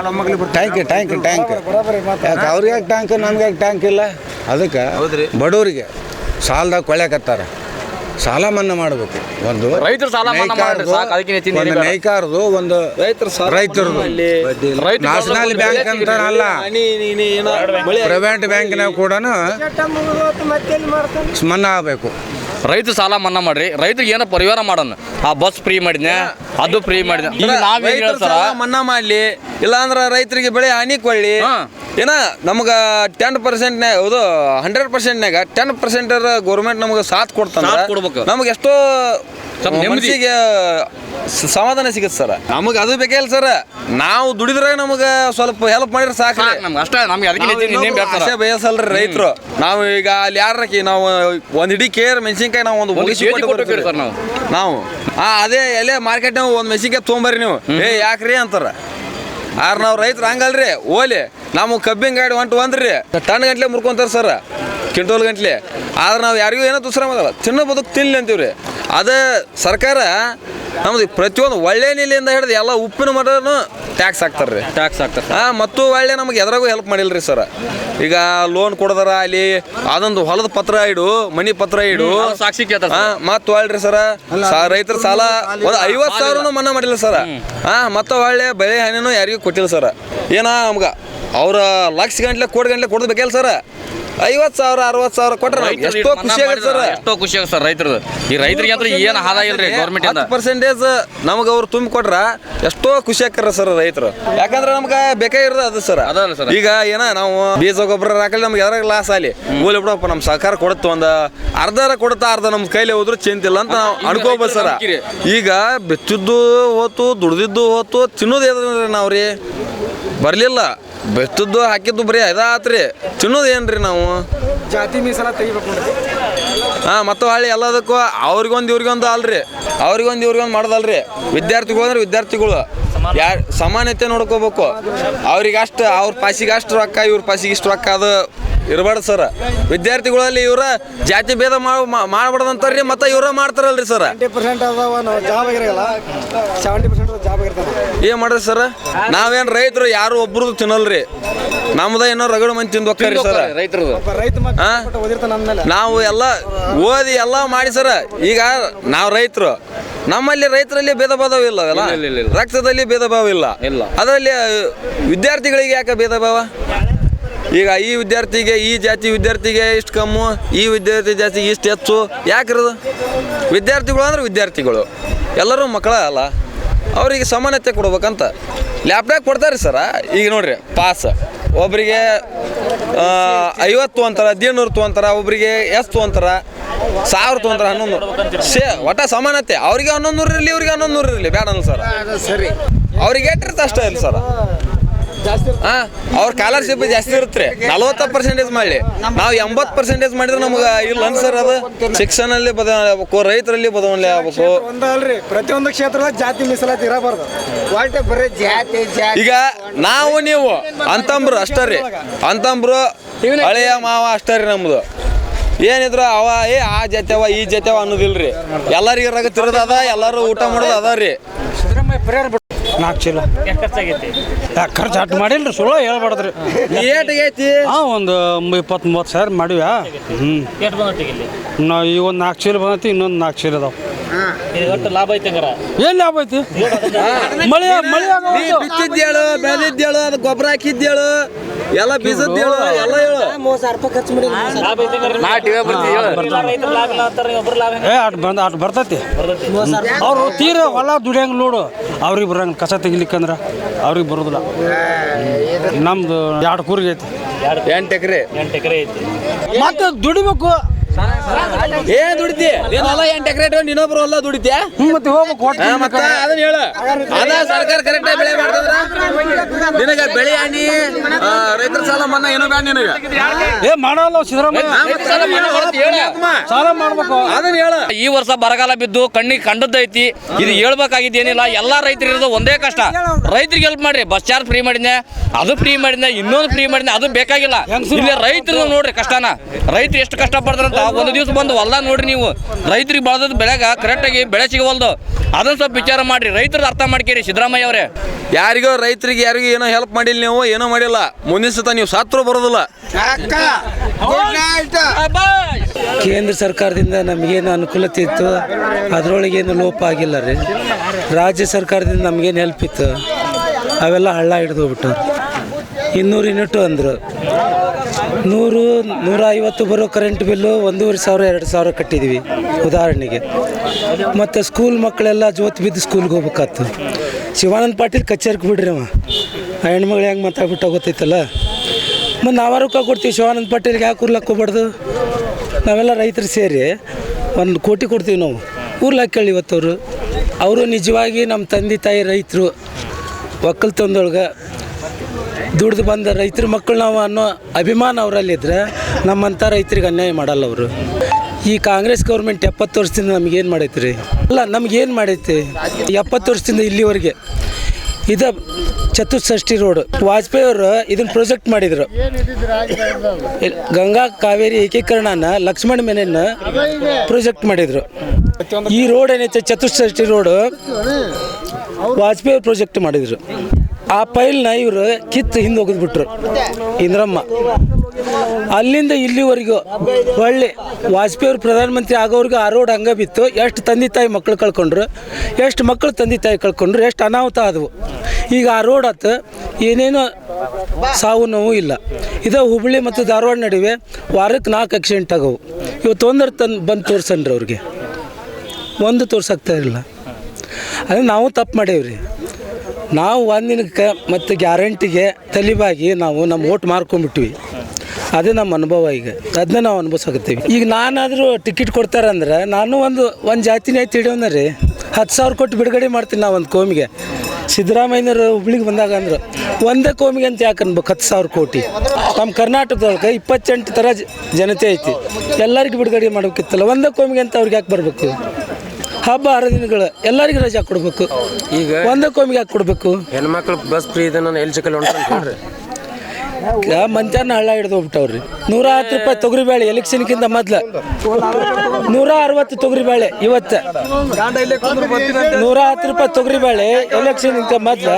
ಟ್ಯಾಂಕ್ ಟ್ಯಾಂಕ್ ಟ್ಯಾಂಕ್ ಯಾಕೆ ಅವ್ರಿಗೆ ಯಾಕೆ ಟ್ಯಾಂಕ್ ನಮ್ಗೆ ಯಾಕೆ ಟ್ಯಾಂಕ್ ಇಲ್ಲ? ಅದಕ್ಕೆ ಬಡವರಿಗೆ ಸಾಲದಾಗ ಕೊಳ್ಯಾಕತ್ತಾರ ಸಾಲ ಮನ್ನಾ ಮಾಡಬೇಕು. ಒಂದು ರೈತರು ಸಾಲ ಮನ್ನಾ ಮಾಡ್ರಿ ಸಾಕು, ಅದಕ್ಕೆ ಹೆಚ್ಚಿನ ಒಂದು ನೈಕಾರದು ಒಂದು ರೈತರು ರೈತರದು. ರೈತರು ನ್ಯಾಷನಲ್ ಬ್ಯಾಂಕ್ ಅಂತ ಅಲ್ಲ ಪ್ರೈವೇಟ್ ಬ್ಯಾಂಕಿನಾಗ ಕೂಡ ಮನ್ನಾ ಆಗಬೇಕು. ರೈತ ಸಾಲ ಮನ್ನಾ ಮಾಡ್ರಿ. ರೈತರಿಗೆ ಏನೋ ಪರಿಹಾರ ಮಾಡೋಣ. ಆ ಬಸ್ ಫ್ರೀ ಮಾಡಿದ್ನೆ ಅದು ಫ್ರೀ ಮಾಡಿದ್ನೆ. ಈಗ ಸಾಲ ಮನ್ನಾ ಮಾಡ್ಲಿ. ಇಲ್ಲಾಂದ್ರೆ ಅಂದ್ರ ರೈತರಿಗೆ ಬೆಳೆ ಹಾನಿ ಕೊಳ್ಳಿ ಹಾ. ಏನ ನಮ್ಗೆ ಟೆನ್ ಪರ್ಸೆಂಟ್ ಇದು ಹಂಡ್ರೆಡ್ ಪರ್ಸೆಂಟ್ನಾಗ ಟೆನ್ ಪರ್ಸೆಂಟ್ ಗೌರ್ಮೆಂಟ್ ನಮ್ಗೆ ಸಾಥ್ ಕೊಡ್ತಾನೆ ಸಾಥ್ ಕೊಡ್ಬೇಕು. ನಮ್ಗೆ ಎಷ್ಟೋ ಸ್ವಲ್ಪ ನೆಮ್ಮದಿ. ಮನಸ್ಸಿಗೆ ಸ- ಸಮಾಧಾನ ಸಿಗುತ್ತೆ ಸರ್. ನಮಗೆ ಅದು ಬೇಕಿಲ್ಲ ಸರ್. ನಾವು ದುಡಿದ್ರೆ ನಮಗೆ ಸ್ವಲ್ಪ ಹೆಲ್ಪ್ ಮಾಡಿದ್ರೆ ಸಾಕು ಸಾಕ್ ನಮ್ಗೆ ಅಷ್ಟೇ ನಮ್ಗೆ ಆಸೆ ಬಯಸಲ್ರಿ ರೈತರು. ನಾವು ಈಗ ಅಲ್ಲಿ ಯಾರಾಕಿ ನಾವು ಒಂದ್ ಇಡೀ ಕೇರ್ ಮೆಣಸಿನ್ಕಾಯಿ ನಾವು ಒಂದು ಮುಗಿಸಿ ಕೊಟ್ಟು ಬರ್ತೀವಿ. ನಾವು. ನಾವು. ಆ ಅದೇ ಎಲ್ಲೇ ಮಾರ್ಕೆಟ್ ನಾವು ಒಂದು ಮೆಣಸಿನ್ಕಾಯಿ ತೊಗೊಂಬರ್ರಿ ನೀವು. ಏ ಯಾಕ್ರಿ ಅಂತಾರ. ಆರ್ ನಾವು ರೈತರು ಹಂಗಲ್ರಿ ಓಲಿ ನಾವು ಕಬ್ಬಿನ ಗಾಡಿ ಹೊಂಟು ಒಂದ್ರಿ. ಟನ್ ಗಂಟ್ಲೆ ಮುರ್ಕೊಂತಾರ ಸರ್. ಕ್ವಿಂಟೋಲ್ ಗಂಟ್ಲೆ. ಆದ್ರೆ ನಾವು ಯಾರಿಗೂ ಏನೋ ದುಸ್ರ ಮಾಡಲ್ಲ ತಿನ್ನೋ ಬದುಕು ತಿನ್ಲಿ ಅಂತೀವ್ರಿ. ಅದೇ ಸರ್ಕಾರ ನಮ್ದು ಪ್ರತಿಯೊಂದು ಒಳ್ಳೆ ನೀಲಿಯಿಂದ ಹಿಡಿದು ಎಲ್ಲ ಉಪ್ಪಿನ ಮಟನು ಟ್ಯಾಕ್ಸ್ ಹಾಕ್ತಾರ್ರಿ. ಟ್ಯಾಕ್ಸ್ ಹಾಕ್ತಾರೆ ಹಾಂ ಮತ್ತು ಒಳ್ಳೆ ನಮಗೆ ಎದ್ರಾಗೂ ಹೆಲ್ಪ್ ಮಾಡಿಲ್ರಿ ಸರ್. ಈಗ ಲೋನ್ ಕೊಡದಾರ ಅಲ್ಲಿ ಅದೊಂದು ಹೊಲದ ಪತ್ರ ಇಡು ಮನಿ ಪತ್ರ ಇಡು. ಸಾಕ್ಷಿ ಕೇಳ್ತಾರ ಹಾ ಮತ್ ಒಳ್ಳೆ ಸರ. ರೈತರ ಸಾಲ ಒಂದು ಐವತ್ತು ಸಾವಿರನು ಮನ್ನಾ ಮಾಡಿಲ್ಲ ಸರ್. ಹಾಂ ಮತ್ತೆ ಒಳ್ಳೆ ಬೆಳೆ ಹಾನಿನೂ ಯಾರಿಗೂ ಕೊಟ್ಟಿಲ್ಲ ಸರ್. ಏನ ನಮ್ಗೆ ಅವ್ರ ಲಕ್ಷ ಗಂಟ್ಲೆ ಕೋಟಿ ಗಂಟ್ಲೆ ಕೊಡೋದು ಬೇಕಲ್ಲ ಸರ್? ಐವತ್ತು ಸಾವಿರ ಅರವತ್ತು ಸಾವಿರ ಕೊಟ್ರೆ ಎಷ್ಟೋ ಖುಷಿ ಆಗುತ್ತೆ ಸರ್. ಎಷ್ಟೋ ಖುಷಿ ಆಗುತ್ತೆ ಸರ್ ರೈತರದು. ಈ ರೈತರಿಗೆ ಅಂದ್ರೆ ಏನು ಆದಾಯ ಇಲ್ರಿ ಗೌರ್ಮೆಂಟ್ ಇಂದ? ಪರ್ಸೆಂಟೇಜ್ ನಮಗೆ ಅವ್ರು ತುಂಬಿ ಕೊಟ್ರ ಎಷ್ಟೋ ಖುಷಿ ಆಕ್ಕಾರ ಸರ್ ರೈತರು. ಯಾಕಂದ್ರೆ ನಮ್ಗೆ ಬೇಕೇ ಇರೋದು ಅದು ಸರ್. ಅದಲ್ಲ ಸರ್. ಈಗ ಏನ ನಾವು ಬೀಜ ಗೊಬ್ಬರ ಹಾಕಲಿ ನಮ್ಗೆ ಯಾರಾಗ ಲಾಸ್ ಆಗಲಿ. ಗೋಲಿ ಬಿಡಪ್ಪ ನಮ್ಮ ಸರ್ಕಾರ ಕೊಡುತ್ತೆ ಒಂದು ಅರ್ಧ ಕೊಡುತ್ತಾ ಅರ್ಧ ನಮ್ಮ ಕೈಲಿ ಹೋದ್ರು ಚಿಂತಿಲ್ಲ ಅಂತ ನಾವು ಅನ್ಕೋಬೋದು ಸರ್. ಈಗ ಬೆಚ್ಚಿದ್ದು ಹೋತು ದುಡ್ದಿದ್ದು ಹೋತು ತಿನ್ನೋದು ನಾವು ರೀ? ಬರಲಿಲ್ಲ. ಬೆಚ್ಚದ್ದು ಹಾಕಿದ್ದು ಬರೀ ಇದಾತ್ರಿ. ತಿನ್ನೋದು ಏನ್ರಿ ನಾವು? ಜಾತಿ ಮೀಸಲ ತೆಗಿಬೇಕು ಹಾಂ ಮತ್ತು ಹಳ್ಳಿ ಎಲ್ಲದಕ್ಕೂ ಅವ್ರಿಗೊಂದು ಇವ್ರಿಗೊಂದು ಅಲ್ರಿ. ಅವ್ರಿಗೊಂದು ಇವ್ರಿಗೊಂದು ಮಾಡೋದಲ್ರಿ. ವಿದ್ಯಾರ್ಥಿಗಳು ಅಂದ್ರೆ ವಿದ್ಯಾರ್ಥಿಗಳು. ಯಾರು ಸಮಾನತೆ ನೋಡ್ಕೋಬೇಕು. ಅವ್ರಿಗೆ ಅಷ್ಟು ಅವ್ರ ಪಾಸಿಗೆ ಅಷ್ಟು ರೊಕ್ಕ ಇವ್ರ ಪಾಸಿಗೆ ಇಷ್ಟು ರೊಕ್ಕ ಅದು ಇರಬಾರ್ದು ಸರ್. ವಿದ್ಯಾರ್ಥಿಗಳಲ್ಲಿ ಇವರ ಜಾತಿ ಭೇದ ಮಾಡ್ಬಾರ್ದಂತಾರ್ರಿ ಮತ್ತೆ ಇವರ ಮಾಡ್ತಾರಲ್ರಿ ಸರ್. ಪರ್ಸೆಂಟ್ ಅದಾವ ಜಾಬ್ ಆಗಿರಲ್ಲ. ಸೆವೆಂಟಿ ಏನ್ ಮಾಡ್ರಿ ಸರ್? ನಾವೇನ್ ರೈತರು ಯಾರು ಒಬ್ರದ್ದು ತಿನ್ನಲ್ರಿ. ನಮ್ದ ಏನೋ ರಗಡು ಮಂದಿ ತಿಂದು ಹೋಗ್ತಾರ್ರಿ ಸರ್. ನಾವು ಎಲ್ಲ ಓದಿ ಎಲ್ಲ ಮಾಡಿ ಸರ್. ಈಗ ನಾವು ರೈತರು. ನಮ್ಮಲ್ಲಿ ರೈತರಲ್ಲಿ ಭೇದ ಭಾವ ಇಲ್ಲ. ರಕ್ತದಲ್ಲಿ ಭೇದ ಭಾವ ಇಲ್ಲ. ಇಲ್ಲ. ಅದರಲ್ಲಿ ವಿದ್ಯಾರ್ಥಿಗಳಿಗೆ ಯಾಕೆ ಭೇದ ಭಾವ? ಈಗ ಈ ವಿದ್ಯಾರ್ಥಿಗೆ ಈ ಜಾತಿ ವಿದ್ಯಾರ್ಥಿಗೆ ಇಷ್ಟು ಕಮ್ಮು ಈ ವಿದ್ಯಾರ್ಥಿ ಜಾತಿಗೆ ಇಷ್ಟು ಹೆಚ್ಚು. ಯಾಕಿರೋದು ವಿದ್ಯಾರ್ಥಿಗಳು ಅಂದ್ರೆ ವಿದ್ಯಾರ್ಥಿಗಳು. ಎಲ್ಲರೂ ಮಕ್ಕಳ ಅಲ್ಲ. ಅವರಿಗೆ ಸಮಾನತೆ ಕೊಡ್ಬೇಕಂತ. ಲ್ಯಾಪ್ಟಾಪ್ ಕೊಡ್ತಾರೆ ಸರ. ಈಗ ನೋಡ್ರಿ ಪಾಸ್ ಒಬ್ಬರಿಗೆ ಐವತ್ತು ಅಂತಾರ ಹದಿನೂರು ತೊಗೊಂತಾರ ಒಬ್ಬರಿಗೆ ಎಷ್ಟು ತೊಗೊಂತಾರ ಸಾವಿರ ತೊಗೊಂತಾರ ಹನ್ನೊಂದು ಸೇ ಒಟ್ಟ ಸಮಾನತೆ ಅವ್ರಿಗೆ ಹನ್ನೊಂದು ನೂರು ಇರಲಿ ಇವ್ರಿಗೆ ಹನ್ನೊಂದು ನೂರು ಇರಲಿ. ಬೇಡ ಸರ್ ಸರಿ. ಅವ್ರಿಗೆ ಎಟ್ಟಿರ್ತ ಅಷ್ಟೇ ಇಲ್ಲ ಸರ್. ಹಾ ಅವ್ರ ಸ್ಕಾಲರ್ಶಿಪ್ ಜಾಸ್ತಿ ಇರುತ್ತೆ. ನಲವತ್ತ ಪರ್ಸೆಂಟೇಜ್ ಮಾಡಲಿ. ನಾವು ಎಂಬತ್ತು ಪರ್ಸೆಂಟೇಜ್ ಮಾಡಿದ್ರೆ ನಮ್ಗೆ ಇಲ್ಲ ಸರ್ ಅದು. ಶಿಕ್ಷಣದಲ್ಲಿ ಬದಲಾವಣೆ ಆಗ್ಬೇಕು ರೈತರಲ್ಲಿ ಬದಲಾವಣೆ ಆಗ್ಬೇಕು ಅಲ್ರಿ ಪ್ರತಿಯೊಂದು ಕ್ಷೇತ್ರದಾಗ ಜಾತಿ ಮೀಸಲಾತಿ ಇರಬಾರ್ದು. ಒಟ್ಟು ಬರೀ ಜಾತಿ ಜಾತಿ. ಈಗ ನಾವು ನೀವು ಅಂತಂಬ್ರು ಅಷ್ಟೇ ರೀ. ಅಂತಂಬ್ರು ಹಳೆಯ ಮಾವ ಅಷ್ಟೇ ರೀ ನಮ್ದು. ಏನಿದ್ರು ಅವ ಏ ಆ ಜಾತಿ ಅವ ಈ ಜಾತಿ ಅವ ಅನ್ನೋದಿಲ್ರಿ. ಎಲ್ಲರಿಗೆ ರಗ ತಿರೋದು ಅದ ಎಲ್ಲರೂ ಊಟ ಮಾಡೋದು ಅದ ರೀ. ನಾಲ್ಕು ಚೀಲ. ಖರ್ಚಾಗೈತಿ? ಖರ್ಚು ಅಟ್ ರೀ ಸುಳ್ಳು ಹೇಳ್ಬಾರ್ದ್ರಿ. ಏಟಿಗೈತಿ? ಹಾಂ ಒಂದು ಇಪ್ಪತ್ತು ಮೂವತ್ತು ಸಾವಿರ ಮಾಡಿವ್ಯಾ? ಹ್ಞೂ ಎಷ್ಟು ಬಂದಟ್ಟಿಗೆ ಇಲ್ಲಿ? ನಾವು ಒಂದು ನಾಲ್ಕು ಚೀಲ ಬಂದೈತಿ ಇನ್ನೊಂದು ನಾಲ್ಕು ಚೀಲ ಅದಾವ. ಒಟ್ಟು ಲಾಭ ಐತೆ ಹಂಗಾರ. ಏನು ಲಾಭ ಐತಿ? ಮಳೆ ಮಳೆ ನೀ ಬಿತ್ತಿದ್ದೇಳು ಬೆಳೆದಿದ್ದೇಳು ಅದು ಗೊಬ್ಬರ ಹಾಕಿದ್ದೇಳು ಎಲ್ಲ ಬೀಸದ್ದೇಳು ಎಲ್ಲ ಹೇಳು. ಲಾಭ ಏ ಅಟ್ ಬಂದ ಅಟ್ ಬರ್ತೈತಿ. ಅವ್ರು ತೀರ ಹೊಲ ದುಡಿಯಂಗ್ ನೋಡು. ಅವ್ರಿಗೆ ಬರಂಗ ಕಸ ತೆಗಿಲಿಕ್ಕಂದ್ರ ಅವ್ರಿಗೆ ಬರೋದಿಲ್ಲ. ನಮ್ದು ಎರಡು ಕೂರಿಗೆ ಐತಿ. ಎಂಟು ಎಕರೆ. ಎಂಟು ಎಕರೆ ಐತಿ. ಮತ್ತೆ ದುಡಿಬೇಕು. ಏನ್ ದುಡಿತಿ. ನೀನ್ ಹೊಲ ಎಂಟು ಎಕರೆ ಇಟ್ಕೊಂಡು ಇನ್ನೊಬ್ರು ಹೊಲ ದುಡಿತ್ಯಾ ಮತ್ತೆ ಹೋಗ್ಬೇಕು ಮತ್ತ ಅದನ್ನ ಹೇಳ. ಅದ ಸರ್ಕಾರ ಕರೆಕ್ಟ್ ಬೆಳೆ ಮಾಡ್ತದ್ರ? ನಿನಗ ಬೆಳೆ ಹಾನಿ ರೈತರ ಸಾಲ ಮನ್ನಾ ಏನೋ ಬ್ಯಾಡ ನಿನಗ. ಏ ಮಾಡಲ್ಲ ಸಿದ್ದರಾಮಯ್ಯ. ಸಾಲ ಮಾಡ್ಬೇಕು. ಅದನ್ನ ಹೇಳ. ಈ ವರ್ಷ ಬರಗಾಲ ಬಿದ್ದು ಕಣ್ಣಿಗೆ ಕಂಡದ್ದೈತಿ ಇದು ಹೇಳ್ಬೇಕಾಗಿದ್ದು ಏನಿಲ್ಲ. ಎಲ್ಲಾ ರೈತರು ಇರೋದು ಒಂದೇ ಕಷ್ಟ. ರೈತರಿಗೆ ಹೆಲ್ಪ್ ಮಾಡ್ರಿ. ಬಸ್ ಚಾರ್ಜ್ ಫ್ರೀ ಮಾಡಿದ್ನೆ ಅದು ಫ್ರೀ ಮಾಡಿದ್ನೆ ಇನ್ನೊಂದು ಫ್ರೀ ಮಾಡಿದ್ನೆ ಅದು ಬೇಕಾಗಿಲ್ಲ. ಇಲ್ಲಿ ರೈತರು ನೋಡ್ರಿ ಕಷ್ಟನ. ರೈತರು ಎಷ್ಟು ಕಷ್ಟ ಪಡ್ತಾರಂತ ಒಂದು ದಿವಸ ಬಂದು ಹೊಲ್ದಾಗ ನೋಡ್ರಿ ನೀವು. ರೈತರಿಗೆ ಬೆಳೆದ ಬೆಳೆಗ ಕರೆಕ್ಟಾಗಿ ಬೆಳೆ ಸಿಗವಲ್ದು. ಅದನ್ನ ಸ್ವಲ್ಪ ವಿಚಾರ ಮಾಡ್ರಿ. ರೈತರದ್ದು ಅರ್ಥ ಮಾಡ್ಕೇರಿ ಸಿದ್ದರಾಮಯ್ಯ ಅವರೇ. ಯಾರಿಗೋ ರೈತರಿಗೆ ಯಾರಿಗೂ ಏನೋ ಹೆಲ್ಪ್ ಮಾಡಿಲ್ಲ ನೀವು ಏನೋ ಮಾಡಿಲ್ಲ. ಮುಂದಿನ ಸತ ನೀವು ಸಾತ್ರ ಬರೋದಿಲ್ಲ. ಕೇಂದ್ರ ಸರ್ಕಾರದಿಂದ ನಮಗೇನು ಅನುಕೂಲತೆ ಇತ್ತು? ಅದರೊಳಗೇನು ಲೋಪ ಆಗಿಲ್ಲ ರೀ. ರಾಜ್ಯ ಸರ್ಕಾರದಿಂದ ನಮಗೇನು ಹೆಲ್ಪ್ ಇತ್ತು? ಅವೆಲ್ಲ ಹಳ್ಳ ಹಿಡಿದು ಹೋಗ್ಬಿಟ್ಟವ್ರು. ಇನ್ನೂರು ಯೂನಿಟು ಅಂದರು. ನೂರು ನೂರ ಐವತ್ತು ಬರೋ ಕರೆಂಟ್ ಬಿಲ್ಲು ಒಂದೂವರೆ ಸಾವಿರ, ಎರಡು ಸಾವಿರ ಕಟ್ಟಿದ್ದೀವಿ ಉದಾಹರಣೆಗೆ. ಮತ್ತು ಸ್ಕೂಲ್ ಮಕ್ಕಳೆಲ್ಲ ಜೋತ್ ಬಿದ್ದು ಸ್ಕೂಲ್ಗೆ ಹೋಗ್ಬೇಕಾತು. ಶಿವಾನಂದ ಪಾಟೀಲ್ ಕಚೇರಿಗೆ ಬಿಡ್ರಿ ಅವ. ಆ ಹೆಣ್ಮಗಳು ಹೆಂಗೆ ಮಾತಾಡ್ಬಿಟ್ಟು ಗೊತ್ತೈತಲ್ಲ ಮತ್ತು ನಾವು ರೊಕ್ಕ ಕೊಡ್ತೀವಿ, ಶಿವಾನಂದ ಪಾಟೀಲ್ಗೆ ಯಾಕೆ ಉರ್ಲಕ್ಕೆ ಹೋಗ್ಬಾರ್ದು? ನಾವೆಲ್ಲ ರೈತರು ಸೇರಿ ಒಂದು ಕೋಟಿ ಕೊಡ್ತೀವಿ ನಾವು. ಊರ್ಲಾಕ್ ಕೇಳಿ ಇವತ್ತವರು ಅವರು. ನಿಜವಾಗಿ ನಮ್ಮ ತಂದೆ ತಾಯಿ ರೈತರು. ಒಕ್ಕಲ್ತನದೊಳಗೆ ದುಡ್ದು ಬಂದ ರೈತರ ಮಕ್ಕಳು ನಾವು ಅನ್ನೋ ಅಭಿಮಾನ ಅವರಲ್ಲಿದ್ದರೆ ನಮ್ಮಂಥ ರೈತರಿಗೆ ಅನ್ಯಾಯ ಮಾಡಲ್ಲ ಅವರು. ಈ ಕಾಂಗ್ರೆಸ್ ಗೌರ್ಮೆಂಟ್ ಎಪ್ಪತ್ತು ವರ್ಷದಿಂದ ನಮಗೇನು ಮಾಡೈತೆ ರೀ ಅಲ್ಲ ನಮಗೇನು ಮಾಡೈತಿ? ಎಪ್ಪತ್ತು ವರ್ಷದಿಂದ ಇಲ್ಲಿವರೆಗೆ. ಇದು ಚತುಷ್ಷಷ್ಠಿ ರೋಡ್. ವಾಜಪೇಯಿ ಅವರು ಇದನ್ನ ಪ್ರೊಜೆಕ್ಟ್ ಮಾಡಿದ್ರು. ಗಂಗಾ ಕಾವೇರಿ ಏಕೀಕರಣನ ಲಕ್ಷ್ಮಣ ಮೆನನ್ನ ಪ್ರೊಜೆಕ್ಟ್ ಮಾಡಿದ್ರು. ಈ ರೋಡ್ ಏನೈತೆ? ಚತುಷ್ಷಷ್ಠಿ ರೋಡ್. ವಾಜಪೇಯಿ ಪ್ರೊಜೆಕ್ಟ್ ಮಾಡಿದ್ರು. ಆ ಪೈಲ್ನ ಇವರು ಕಿತ್ತು ಹಿಂದೆ ಹೋಗಿದ್ಬಿಟ್ರು ಇಂದ್ರಮ್ಮ. ಅಲ್ಲಿಂದ ಇಲ್ಲಿವರೆಗೂ ಒಳ್ಳೆ ವಾಜಪೇಯಿ ಅವರು ಪ್ರಧಾನಮಂತ್ರಿ ಆಗೋವರೆಗೂ ಆ ರೋಡ್ ಹಂಗ ಬಿತ್ತು. ಎಷ್ಟು ತಂದೆ ತಾಯಿ ಮಕ್ಕಳು ಕಳ್ಕೊಂಡ್ರು, ಎಷ್ಟು ಮಕ್ಕಳು ತಂದೆ ತಾಯಿ ಕಳ್ಕೊಂಡ್ರು, ಎಷ್ಟು ಅನಾಹುತ ಆದವು. ಈಗ ಆ ರೋಡ್ ಆತು, ಏನೇನು ಸಾವು ನೋವು ಇಲ್ಲ. ಇದು ಹುಬ್ಬಳ್ಳಿ ಮತ್ತು ಧಾರವಾಡ ನಡುವೆ ವಾರಕ್ಕೆ ನಾಲ್ಕು ಆಕ್ಸಿಡೆಂಟ್ ಆಗವು. ಇವತ್ತು ತೊಂದರೆ ತಂದು ಬಂದು ತೋರ್ಸನ್ರಿ ಅವ್ರಿಗೆ. ಒಂದು ತೋರ್ಸಾಗ್ತಾ ಇರಲಿಲ್ಲ. ಅದೇ ನಾವು ತಪ್ಪು ಮಾಡೇವ್ರಿ. ನಾವು ಒಂದಿನಕ್ಕೆ ಮತ್ತು ಗ್ಯಾರಂಟಿಗೆ ತಲಿಬಾಗಿ ನಾವು ನಮ್ಮ ಓಟ್ ಮಾರ್ಕೊಂಡ್ಬಿಟ್ವಿ. ಅದೇ ನಮ್ಮ ಅನುಭವ ಈಗ. ಅದನ್ನ ನಾವು ಅನುಭವಿಸಕತ್ತೀವಿ ಈಗ ನಾನಾದರೂ ಟಿಕೆಟ್ ಕೊಡ್ತಾರಂದ್ರೆ ನಾನು ಒಂದು ಒಂದು ಜಾತಿನೇ ತಿಳಿಯೋನ ರೀ. ಹತ್ತು ಸಾವಿರ ಕೊಟ್ಟು ಬಿಡುಗಡೆ ಮಾಡ್ತೀನಿ ನಾವು ಒಂದು ಕೋಮಿಗೆ. ಸಿದ್ದರಾಮಯ್ಯನವರು ಹುಬ್ಳಿಗೆ ಬಂದಾಗ ಅಂದ್ರೆ, ಒಂದೇ ಕೋಮಿಗೆ ಅಂತ ಯಾಕೆ ಅನ್ಬೇಕು ಹತ್ತು ಸಾವಿರ ಕೋಟಿ? ನಮ್ಮ ಕರ್ನಾಟಕದೊಳಗೆ ಇಪ್ಪತ್ತೆಂಟು ಥರ ಜನತೆ ಐತಿ. ಎಲ್ಲರಿಗೂ ಬಿಡುಗಡೆ ಮಾಡಬೇಕಿತ್ತಲ್ಲ, ಒಂದೇ ಕೋಮಿಗೆ ಅಂತ ಅವ್ರಿಗೆ ಯಾಕೆ ಬರಬೇಕು? ಹಬ್ಬ ಹರಿದಿನಗಳು ಎಲ್ಲರಿಗೂ ರಜಾ ಕೊಡಬೇಕು ಈಗ ಒಂದಕ್ಕೊಮ್ಮೆ ಹಾಕಿ ಕೊಡಬೇಕು ಹೆಣ್ಮಕ್ಳು ಬಸ್ ಫ್ರೀ ಇದೆ ನಾನು ಎಲ್ಲಿ ಸಿಕ್ಕಲ್ಲ ಹೊಂಟ್ರೆ ಮಂತ್ಯಾನ ಹಳ್ಳ ಹಿಡಿದು ಹೋಗ್ಬಿಟ್ಟವ್ರಿ. ನೂರ ಹತ್ತು ರೂಪಾಯಿ ತೊಗರಿ ಬೇಳೆ ಎಲೆಕ್ಷನ್ಕಿಂತ ಮೊದ್ಲು. ನೂರ ಅರವತ್ತು ತೊಗರಿ ಬೇಳೆ ಇವತ್ತು. ನೂರ ಹತ್ತು ರೂಪಾಯಿ ತೊಗರಿ ಬೇಳೆ ಎಲೆಕ್ಷನ್ಗಿಂತ ಮೊದ್ಲು.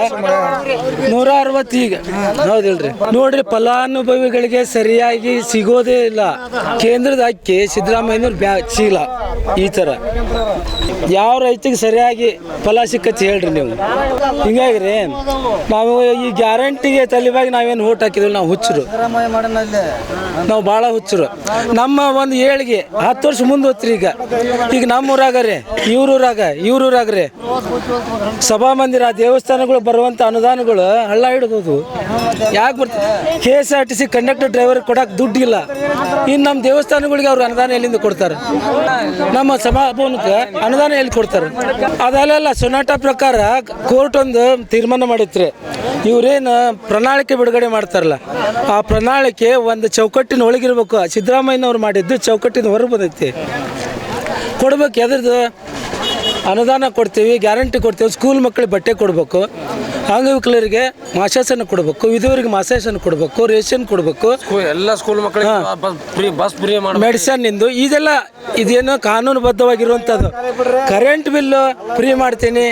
ನೂರ ಅರವತ್ತು ಈಗ. ಹೌದಿಲ್ರಿ. ನೋಡ್ರಿ, ಫಲಾನುಭವಿಗಳಿಗೆ ಸರಿಯಾಗಿ ಸಿಗೋದೇ ಇಲ್ಲ. ಕೇಂದ್ರದ ಅಕ್ಕಿ ಸಿದ್ದರಾಮಯ್ಯನವ್ರು ಬ್ಯಾ, ಚೀಲ ಈ ಥರ. ಯಾವ ರೈತಿಗೆ ಸರಿಯಾಗಿ ಫಲ ಸಿಕ್ಕತ್ತೆ ಹೇಳ್ರಿ ನೀವು. ಹಿಂಗಾಗಿ ರೀ ನಾವು ಈ ಗ್ಯಾರಂಟಿಗೆ ತಲೆಬಾಗಿ ನಾವೇನು ಓಟ್ ಹಾಕಿದ್ವಿ ನಾವು ಹುಚ್ಚರು. ನಾವು ಭಾಳ ಹುಚ್ಚರು. ನಮ್ಮ ಒಂದು ಏಳಿಗೆ ಹತ್ತು ವರ್ಷ ಮುಂದೆ ಹೋತ್ರಿ ಈಗ. ಈಗ ನಮ್ಮ ಊರಾಗ ರೀ ಇವ್ರೂರಾಗ ಇವ್ರ ಊರಾಗ ರೀ ಸಭಾ ಮಂದಿರ ದೇವಸ್ಥಾನಗಳು ಬರುವಂಥ ಅನುದಾನಗಳು ಹಳ್ಳ ಹಿಡ್ಬೋದು ಯಾಕೆ ಬರ್ತದೆ K S R T C conductor driver ಕೊಡಕ್ಕೆ ದುಡ್ಡಿಲ್ಲ. ಇನ್ನು ನಮ್ಮ ದೇವಸ್ಥಾನಗಳಿಗೆ ಅವ್ರು ಅನುದಾನ ಎಲ್ಲಿಂದ ಕೊಡ್ತಾರೆ? ನಮ್ಮ ಸಭಾಭವನಕ್ಕೆ ಅನುದಾನ ಎಲ್ಲಿ ಕೊಡ್ತಾರೆ? ಅದಲ್ಲೆಲ್ಲ ಸೊನಾಟ ಪ್ರಕಾರ ಕೋರ್ಟ್ ಒಂದು ತೀರ್ಮಾನ ಮಾಡಿತ್ರಿ. ಇವರೇನು ಪ್ರಣಾಳಿಕೆ ಬಿಡುಗಡೆ ಮಾಡ್ತಾರಲ್ಲ. ಆ ಪ್ರಣಾಳಿಕೆ ಒಂದು ಚೌಕಟ್ಟಿನ ಒಳಗಿರ್ಬೇಕು. ಸಿದ್ದರಾಮಯ್ಯನವ್ರು ಮಾಡಿದ್ದು ಚೌಕಟ್ಟಿನ ಹೊರಗೆ ಬಂದೈತಿ. ಕೊಡ್ಬೇಕು ಎದ್ರದ್ದು. ಅನುದಾನ ಕೊಡ್ತೀವಿ ಗ್ಯಾರಂಟಿ ಕೊಡ್ತೀವಿ ಸ್ಕೂಲ್ ಮಕ್ಕಳಿಗೆ ಬಟ್ಟೆ ಕೊಡಬೇಕು. ಅಂಗವಿಕಲರಿಗೆ ಮಾಸಾಸನ ಕೊಡಬೇಕು ವಿಧವರಿಗೆ ಮಾಸಾಸನ ಕೊಡಬೇಕು ರೇಷನ್ ಕೊಡಬೇಕು. ಎಲ್ಲ ಸ್ಕೂಲ್ ಮಕ್ಕಳಿಗೆ ಬಸ್ ಫ್ರೀ ಮಾಡಿ ಮೆಡಿಸನ್ ಇಂದು ಇದೆಲ್ಲ ಇದೇನು ಕಾನೂನುಬದ್ಧವಾಗಿರುವಂಥದ್ದು. ಕರೆಂಟ್ ಬಿಲ್ಲು ಫ್ರೀ ಮಾಡ್ತೀನಿ.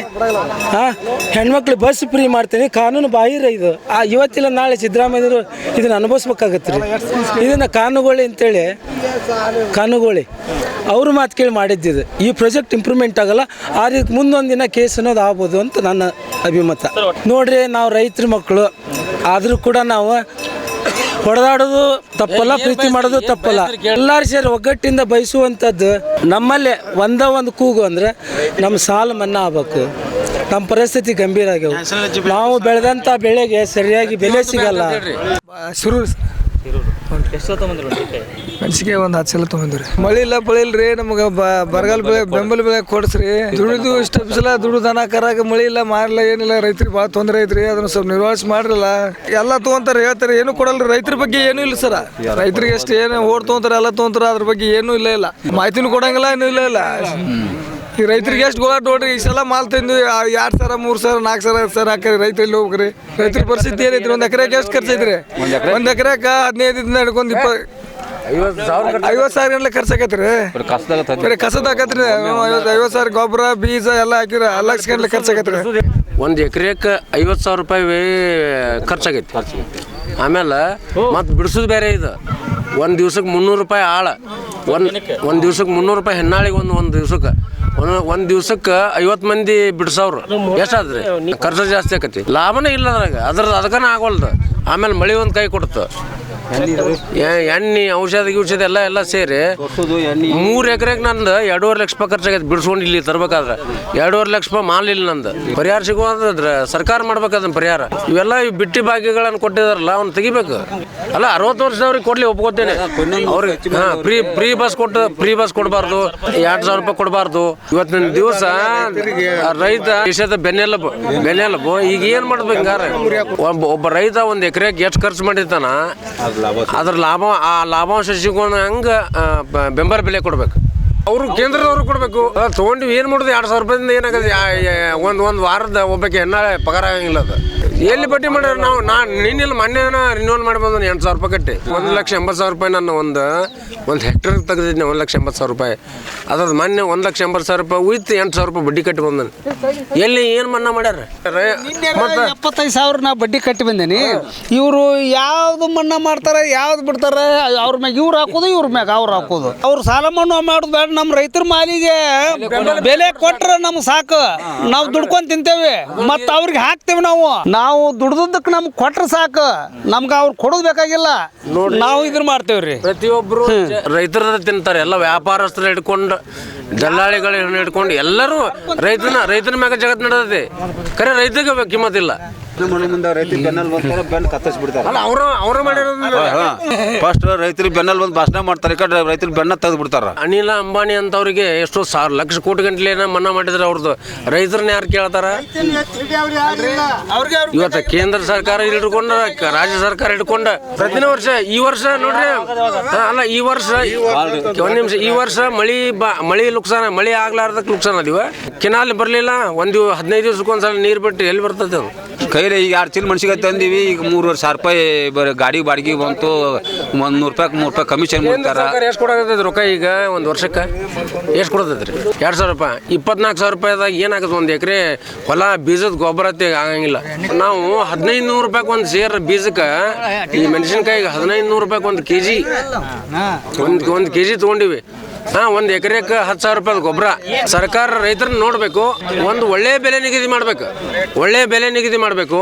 ಹಾಂ ಹೆಣ್ಮಕ್ಳು ಬಸ್ ಫ್ರೀ ಮಾಡ್ತೀನಿ. ಕಾನೂನು ಬಾಹಿರ ಇದು. ಆ ಇವತ್ತಿಲ್ಲ ನಾಳೆ ಸಿದ್ದರಾಮಯ್ಯರು ಇದನ್ನು ಅನುಭವಿಸ್ಬೇಕಾಗತ್ತೆ ರೀ. ಇದನ್ನು ಕಾನುಗೋಳಿ ಅಂತೇಳಿ ಕಾನುಗೋಳಿ ಅವ್ರ ಮಾತು ಕೇಳಿ ಮಾಡಿದ್ದಿದೆ. ಈ ಪ್ರಾಜೆಕ್ಟ್ ಇಂಪ್ರೂವ್ಮೆಂಟ್ ಆಗಲ್ಲ ಆ ರೀತಿ ಮುಂದೊಂದು ದಿನ ಕೇಸ್ ಅನ್ನೋದು ಆಗ್ಬೋದು ಅಂತ ನನ್ನ ಅಭಿಮತ. ನೋಡ್ರಿ ನಾವು ರೈತರ ಮಕ್ಕಳು ಆದರೂ ಕೂಡ ನಾವು ಹೊಡೆದಾಡೋದು ತಪ್ಪಲ್ಲ ಪ್ರೀತಿ ಮಾಡೋದು ತಪ್ಪಲ್ಲ. ಎಲ್ಲರೂ ಸೇರಿ ಒಗ್ಗಟ್ಟಿಂದ ಬಯಸುವಂಥದ್ದು ನಮ್ಮಲ್ಲೇ ಒಂದ ಒಂದು ಕೂಗು ಅಂದ್ರೆ ನಮ್ಮ ಸಾಲ ಮನ್ನಾ ಆಗ್ಬೇಕು. ನಮ್ಮ ಪರಿಸ್ಥಿತಿ ಗಂಭೀರ ಆಗ್ಯಾವ ನಾವು ಬೆಳೆದಂಥ ಬೆಳೆಗೆ ಸರಿಯಾಗಿ ಬೆಲೆ ಸಿಗಲ್ಲ. ಶುರು ಎಷ್ಟು ತೊಗೊಂಡ್ರು ಒಂದು ಹತ್ತು ಸಲ ತೊಗೊಂಡ್ರಿ ಮಳೆ ಇಲ್ಲ ಬಳಿ ಇಲ್ರಿ ನಮಗೆ ಬರಗಾಲ ಬೆಳೆ ಬೆಂಬಲ ಬೆಳೆ ಕೊಡಿಸ್ರಿ. ದುಡಿದು ಇಷ್ಟ ಸಲ ದುಡಿದು ದನ ಕರಾಗ ಮಳೆ ಇಲ್ಲ ಮಾರಲ್ಲ ಏನಿಲ್ಲ ರೈತರಿಗೆ ಭಾಳ ತೊಂದರೆ ಐತ್ರಿ ಅದನ್ನ ಸ್ವಲ್ಪ ನಿರ್ವಹಿಸಿ ಮಾಡ್ರಲ್ಲ. ಎಲ್ಲ ತೊಗೊಂತಾರೆ ಹೇಳ್ತಾರೆ ಏನು ಕೊಡಲ್ರಿ ರೈತರ ಬಗ್ಗೆ ಏನೂ ಇಲ್ಲ ಸರ. ರೈತರಿಗೆ ಎಷ್ಟು ಏನು ಓಡ್ ತೊಗೊಂತಾರೆ ಎಲ್ಲ ತೊಗೊಂತಾರೆ ಅದ್ರ ಬಗ್ಗೆ ಏನೂ ಇಲ್ಲ ಇಲ್ಲ. ಮಾಹಿತಿನೂ ಕೊಡಂಗಿಲ್ಲ ಏನೂ ಇಲ್ಲ ಇಲ್ಲ. ರೈತರಿಗೆ ಎಷ್ಟು ಗೋಳಾಟ ನೋಡ್ರಿ ಈ ಸಲ ಮಾಲ್ ತಂದು ಎರಡು ಸಾವಿರ ಮೂರು ಸಾವಿರ ನಾಲ್ಕು ಸಾವಿರ ಐದು ಸಾವಿರ ಹಾಕ್ರಿ ರೈತರು ಇಲ್ಲಿ ಹೋಗ್ರಿ. ರೈತರ ಪರಿಸ್ಥಿತಿ ಏನೈತ್ರಿ ಒಂದು ಎಕರೆಗೆ ಎಷ್ಟು ಖರ್ಚು ಐತ್ರಿ ಒಂದು ಎಕರೆಗೆ ಹದಿನೈದರಿಂದ ಹಿಡ್ಕೊಂಡು ಇಪ್ಪ ಐವತ್ತು ಸಾವಿರ ಐವತ್ತು ಸಾವಿರ ಗಂಟ್ಲೆ ಖರ್ಚು ಆಗೈತ್ರಿ ಬರೀ ಕಸದ ಹಾಕತ್ರಿ ಐವತ್ತು ಐವತ್ತು ಸಾವಿರ ಗೊಬ್ಬರ ಬೀಜ ಎಲ್ಲ ಹಾಕಿರ ಎಲ್ಲ ಲಕ್ಷ ಗಂಟ್ಲೆ ಖರ್ಚು ಆಗೈತ್ರಿ ಒಂದು ಎಕರೆಕ್ಕೆ ಐವತ್ತು ಸಾವಿರ ರೂಪಾಯಿ ಖರ್ಚಾಗೈತಿ ಆಮೇಲೆ ಮತ್ತೆ ಬಿಡಿಸೋದು ಬೇರೆ ಇದು. ಒಂದು ದಿವ್ಸಕ್ಕೆ ಮುನ್ನೂರು ರೂಪಾಯಿ ಆಳ. ಒಂದು ಒಂದು ದಿವ್ಸಕ್ಕೆ ಮುನ್ನೂರು ರೂಪಾಯಿ ಹೆಣ್ಣಾಳಿಗೆ ಒಂದು ಒಂದು ದಿವ್ಸಕ್ಕೆ ಒಂದು ಒಂದು ದಿವ್ಸಕ್ಕೆ ಐವತ್ತು ಮಂದಿ ಬಿಡ್ಸವ್ರು. ಎಷ್ಟಾದ್ರಿ ಖರ್ಚು ಜಾಸ್ತಿ ಆಕತಿ. ಲಾಭನೇ ಇಲ್ಲ ಅದ್ರಾಗ ಅದ್ರ ಅದಕ್ಕನ ಆಗೋಲ್ದು. ಆಮೇಲೆ ಮಳೆ ಒಂದು ಕೈ ಕೊಡ್ತು. ಎಣ್ಣೆ ಔಷಧ ಗಿಷಧ ಎಲ್ಲ ಎಲ್ಲ ಸೇರಿ ಮೂರು ಎಕರೆಗೆ ನಂದು ಎರಡೂವರೆ ಲಕ್ಷ ರೂಪಾಯಿ ಖರ್ಚಾಗೈತೆ ಬಿಡಿಸ್ಕೊಂಡು ಇಲ್ಲಿ ತರ್ಬೇಕಾದ್ರೆ. ಎರಡೂವರೆ ಲಕ್ಷ ರೂಪಾಯಿ ಮಾಲ್ ಇಲ್ಲ ನಂದು. ಪರಿಹಾರ ಸಿಗುವಂತಂದ್ರೆ ಸರ್ಕಾರ ಮಾಡ್ಬೇಕು ಪರಿಹಾರ. ಇವೆಲ್ಲ ಈ ಬಿಟ್ಟಿ ಭಾಗ್ಯಗಳನ್ನು ಕೊಟ್ಟಿದಾರಲ್ಲ ಅವ್ನ ತೆಗಿಬೇಕು. ಅಲ್ಲ ಅರವತ್ತು ವರ್ಷದವ್ರಿಗೆ ಕೊಡ್ಲಿ ಒಪ್ಕೋತೇನೆ. ಅವ್ರಿಗೆ ಹಾ ಫ್ರೀ ಫ್ರೀ ಬಸ್ ಕೊಟ್ಟು ಫ್ರೀ ಬಸ್ ಕೊಡಬಾರ್ದು ಎರಡು ಸಾವಿರ ರೂಪಾಯಿ ಕೊಡಬಾರ್ದು. ಇವತ್ತಿನ ದಿವಸ ರೈತ ದೇಶದ ಬೆನ್ನೆಲುಬು ಬೆನ್ನೆಲುಬು ಈಗ ಏನು ಮಾಡ್ಬೇಕು ಒಬ್ಬ ರೈತ ಒಂದು ಎಕರೆಗೆ ಎಷ್ಟು ಖರ್ಚು ಮಾಡಿರ್ತಾನ? ಅದ್ರ ಲಾಭ, ಆ ಲಾಭಾಂಶ ಸಿಗೋಣ ಹಂಗೆ ಬೆಂಬಲ ಬೆಲೆ ಕೊಡ್ಬೇಕು. ಅವರು ಕೇಂದ್ರದವ್ರು ಕೊಡಬೇಕು. ತೊಗೊಂಡು ಏನು ಮಾಡೋದು? ಎರಡು ಸಾವಿರ ರೂಪಾಯಿಂದ ಏನಾಗದು ಒಂದು ಒಂದು ವಾರದ ಒಬ್ಬಕ್ಕೆ ಹೆಣ್ಣಾಳೆ ಪಗಾರ ಆಗಂಗಿಲ್ಲ ಅದು. ಎಲ್ಲಿ ಬಡ್ಡಿ ಮಾಡ್ಯಾರ ನಾವು? ನಾನು ನಿನ್ನೆಲ್ಲ ಮೊನ್ನೆ ರಿನ್ಯೂವಲ್ ಮಾಡಿ ಬಂದ ಎಂಟು ಸಾವಿರ ರೂಪಾಯಿ ಕಟ್ಟಿ. ಒಂದು ಲಕ್ಷ ಎಂಬತ್ತು ಸಾವಿರ ರೂಪಾಯಿ ನನ್ನ ಒಂದು ಒಂದು ಹೆಕ್ಟರ್ ತೆಗೆದಿದ್ದೀನಿ ಒಂದು ಲಕ್ಷ ಎಂಬತ್ತು ಸಾವಿರ ರೂಪಾಯಿ. ಅದ್ರದ್ದು ಮೊನ್ನೆ ಒಂದು ಲಕ್ಷ ಎಂಬತ್ತು ಸಾವಿರ ರೂಪಾಯಿ ಉಯ್ತು ಎಂಟು ಸಾವಿರ ರೂಪಾಯಿ ಬಡ್ಡಿ ಕಟ್ಟಿ ಬಂದನು ಎಲ್ಲಿ ಏನು ಮನ್ನಾ ಮಾಡ್ಯಾರ? ಮತ್ತು? ಎಪ್ಪತ್ತೈದು ಸಾವಿರ ನಾ ಬಡ್ಡಿ ಕಟ್ಟಿ ಬಂದೇನಿ. ಇವರು ಯಾವ್ದು ಮನ್ನಾ ಮಾಡ್ತಾರೆ ಯಾವ್ದು ಬಿಡ್ತಾರೆ ಅವ್ರ ಮ್ಯಾಗ ಇವ್ರು ಹಾಕೋದು ಇವ್ರ ಮ್ಯಾಗ ಅವ್ರು ಹಾಕೋದು. ಅವ್ರು ಸಾಲ ಮನ್ನಾ ಮಾಡೋದು ಬೇಡ ನಮ್ಮ ರೈತರ ಮಾಲಿಗೆ ಬೆಲೆ ಕೊಟ್ರೆ ನಮ್ಗೆ ಸಾಕು. ನಾವು ದುಡ್ಕೊಂಡು ತಿಂತೇವೆ ಮತ್ತೆ ಅವ್ರಿಗೆ ಹಾಕ್ತೇವೆ ನಾವು. ನಾವು ದುಡ್ದಕ್ಕೆ ನಮ್ಗೆ ಕೊಟ್ರೆ ಸಾಕು. ನಮ್ಗೆ ಅವ್ರು ಕೊಡೋದು ಬೇಕಾಗಿಲ್ಲ. ನಾವು ಇದ್ರ ಮಾಡ್ತೇವ್ರಿ. ಪ್ರತಿಯೊಬ್ಬರು ರೈತರ ತಿಂತಾರೆ. ಎಲ್ಲ ವ್ಯಾಪಾರಸ್ಥರು ಹಿಡ್ಕೊಂಡು ದಲ್ಲಾಳಿಗಳನ್ನ ಹಿಡ್ಕೊಂಡು ಎಲ್ಲರೂ ರೈತನ ರೈತನ ಮ್ಯಾಗ ಜಗತ್ತು ನಡೆದೈತಿ. ಖರೆ ರೈತಗೆ ಕಿಮ್ಮತ್ತಿಲ್ಲ. ಅಲ್ಲ ಅವ್ರ ಅವ್ರ ಮಾಡಿರೋದು ಫಸ್ಟ್ ರೈತರು ಬೆನ್ನಲ್ಲಿ ಬಂದು ಭಾಷಣ ಮಾಡ್ತಾರೆ ಈ ಕಡೆ ರೈತರಿಗೆ ಬೆನ್ನ ತೆಗೆದು ಬಿಡ್ತಾರ ಅನಿಲ ಅಂಬಾನಿ ಅಂತವ್ರಿಗೆ ಎಷ್ಟೋ ಸಾವಿರ ಲಕ್ಷ ಕೋಟಿ ಗಂಟಲೆ ಮನ್ನಾ ಮಾಡಿದ್ರೆ ಅವ್ರದ್ದು ರೈತರನ್ನ ಯಾರು ಕೇಳ್ತಾರ? ಇವತ್ತು ಕೇಂದ್ರ ಸರ್ಕಾರ ಹಿಡ್ಕೊಂಡ ರಾಜ್ಯ ಸರ್ಕಾರ ಹಿಡ್ಕೊಂಡ ಪ್ರತಿ ವರ್ಷ ಈ ವರ್ಷ ನೋಡ್ರಿ. ಅಲ್ಲ ಈ ವರ್ಷ ಒಂದ್ ನಿಮಿಷ ಈ ವರ್ಷ ಮಳಿ ಬಾ ಮಳಿ ನುಕ್ಸಾನ ಮಳಿ ಆಗ್ಲಾರ್ದಕ್ಕೆ ನುಕ್ಸಾನ ಅದಿವ. ಕೆನಾಲ್ ಬರ್ಲಿಲ್ಲ ಒಂದು ಹದಿನೈದು ದಿವ್ಸಕ್ಕೊಂದ್ಸಲ ನೀರು ಬಿಟ್ಟು ಎಲ್ಲಿ ಬರ್ತದೆ ಅದು? ಕೈಲಿ ಈಗ ಎರಡು ಚೀಲ ಮನ್ಸಿಗೆ ತಂದೀವಿ ಈಗ ಮೂರುವರೆ ಸಾವಿರ ರೂಪಾಯಿ ಬರೀ ಗಾಡಿ ಬಾಡಿಗೆ ಬಂತು ಒಂದು ನೂರು ರೂಪಾಯಿ ಮೂರು ರೂಪಾಯಿ ಕಮಿಷನ್ ಸರ್ಕಾರ ಎಷ್ಟು ಕೊಡಕತ್ತೈತಿ ರೊಕ್ಕ ಈಗ ಒಂದು ವರ್ಷಕ್ಕೆ? ಎಷ್ಟು ಕೊಡ್ತೈತಿ ರೀ ಎರಡು ಸಾವಿರ ರೂಪಾಯಿ. ಇಪ್ಪತ್ನಾಲ್ಕು ಸಾವಿರ ರೂಪಾಯಿದಾಗ ಏನಾಗುತ್ತೆ ಒಂದು ಎಕರೆ ಹೊಲ ಬೀಜದ ಗೊಬ್ಬರ ತೆಗ್ ಆಗಂಗಿಲ್ಲ. ನಾವು ಹದಿನೈದು ನೂರು ರೂಪಾಯಿ ಒಂದು ಸೇರ್ ಬೀಜಕ್ಕೆ ಈ ಮೆಣಸಿನ್ಕಾಯಿಗೆ ಹದಿನೈದು ನೂರು ರೂಪಾಯಿ ಒಂದು ಕೆ ಜಿ ಒಂದು ಒಂದು ಕೆ ಜಿ ತೊಗೊಂಡಿವಿ. ಹಾಂ ಒಂದು ಎಕರೆಕ್ಕೆ ಹತ್ತು ಸಾವಿರ ರೂಪಾಯಿ ಗೊಬ್ಬರ ಸರ್ಕಾರ ರೈತರನ್ನ ನೋಡಬೇಕು ಒಂದು ಒಳ್ಳೆ ಬೆಲೆ ನಿಗದಿ ಮಾಡಬೇಕು. ಒಳ್ಳೆ ಬೆಲೆ ನಿಗದಿ ಮಾಡಬೇಕು.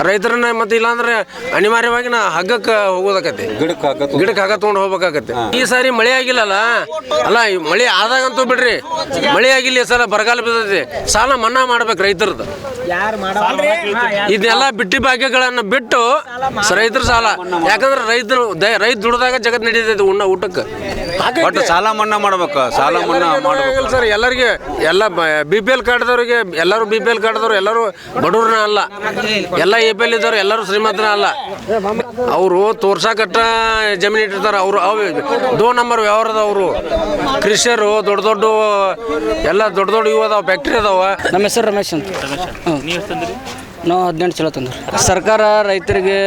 ರೈತರನ್ನ ಮತ್ತೆ ಇಲ್ಲಾಂದ್ರೆ ಅನಿವಾರ್ಯವಾಗಿ ನಾ ಹಗ್ಗಕ್ಕೆ ಹೋಗೋದಾಕತಿ ಗಿಡಕ್ಕೆ ಹಗ್ಗ ತೊಗೊಂಡು ಹೋಗ್ಬೇಕಾಗತ್ತೆ. ಈ ಸಾರಿ ಮಳೆ ಆಗಿಲ್ಲಲ್ಲ? ಅಲ್ಲ ಈ ಮಳೆ ಆದಾಗಂತೂ ಬಿಡ್ರಿ. ಮಳೆ ಆಗಿಲ್ಲ ಈ ಸಲ ಬರಗಾಲ ಬಿದ್ದೈತಿ ಸಾಲ ಮನ್ನಾ ಮಾಡ್ಬೇಕು ರೈತರದ್ದು ಇದನ್ನೆಲ್ಲ ಬಿಟ್ಟಿ ಭಾಗ್ಯಗಳನ್ನ ಬಿಟ್ಟು ಸ- ರೈತರ ಸಾಲ. ಯಾಕಂದ್ರೆ ರೈತರು ದ- ರೈತ ದುಡ್ದಾಗ ಜಗತ್ ನಡೀತೈತಿ ಉಣ್ಣ ಊಟಕ್ಕೆ. ಒಟ್ಟು ಸಾಲ ಮನ್ನಾ ಮಾಡ್ಬೇಕು ಸಾಲ ಮನ್ನಾ ಮಾಡ್ಬೇಕು. ಸರ್ ಎಲ್ಲರಿಗೆ ಎಲ್ಲ ಬಿ ಪಿ ಎಲ್ ಕಾರ್ಡ್ದವ್ರಿಗೆ ಎಲ್ಲರೂ ಬಿ ಪಿ ಎಲ್ ಕಾರ್ಡ್ದವ್ರು ಎಲ್ಲರೂ ಬಡವ್ರನ್ನ ಅಲ್ಲ. ಎಲ್ಲ ಎ ಪಿ ಎಲ್ ಇದ್ದವ್ರು ಎಲ್ಲರೂ ಶ್ರೀಮಂತನ ಅಲ್ಲ. ಅವರು ತೋರ್ಸಾಕಟ್ಟ ಜಮೀನು ಇಟ್ಟಿರ್ತಾರೆ ಅವರು ಅವು ದೋ ನಂಬರ್ ವ್ಯವಹಾರದವರು. ಕೃಷಿಯರು ದೊಡ್ಡ ದೊಡ್ಡ ಎಲ್ಲ ದೊಡ್ಡ ದೊಡ್ಡ ಇವು ಅದಾವ ಫ್ಯಾಕ್ಟ್ರಿ ಅದಾವ. ನಮ್ಮ ಹೆಸರು ರಮೇಶ್ ಅಂತ. ನೀವು ಎಷ್ಟು ತಂದ್ರಿ ನಾವು ಹದಿನೆಂಟು ಚಲೋ ತಂದ್ರಿ ಸರ್ಕಾರ ರೈತರಿಗೆ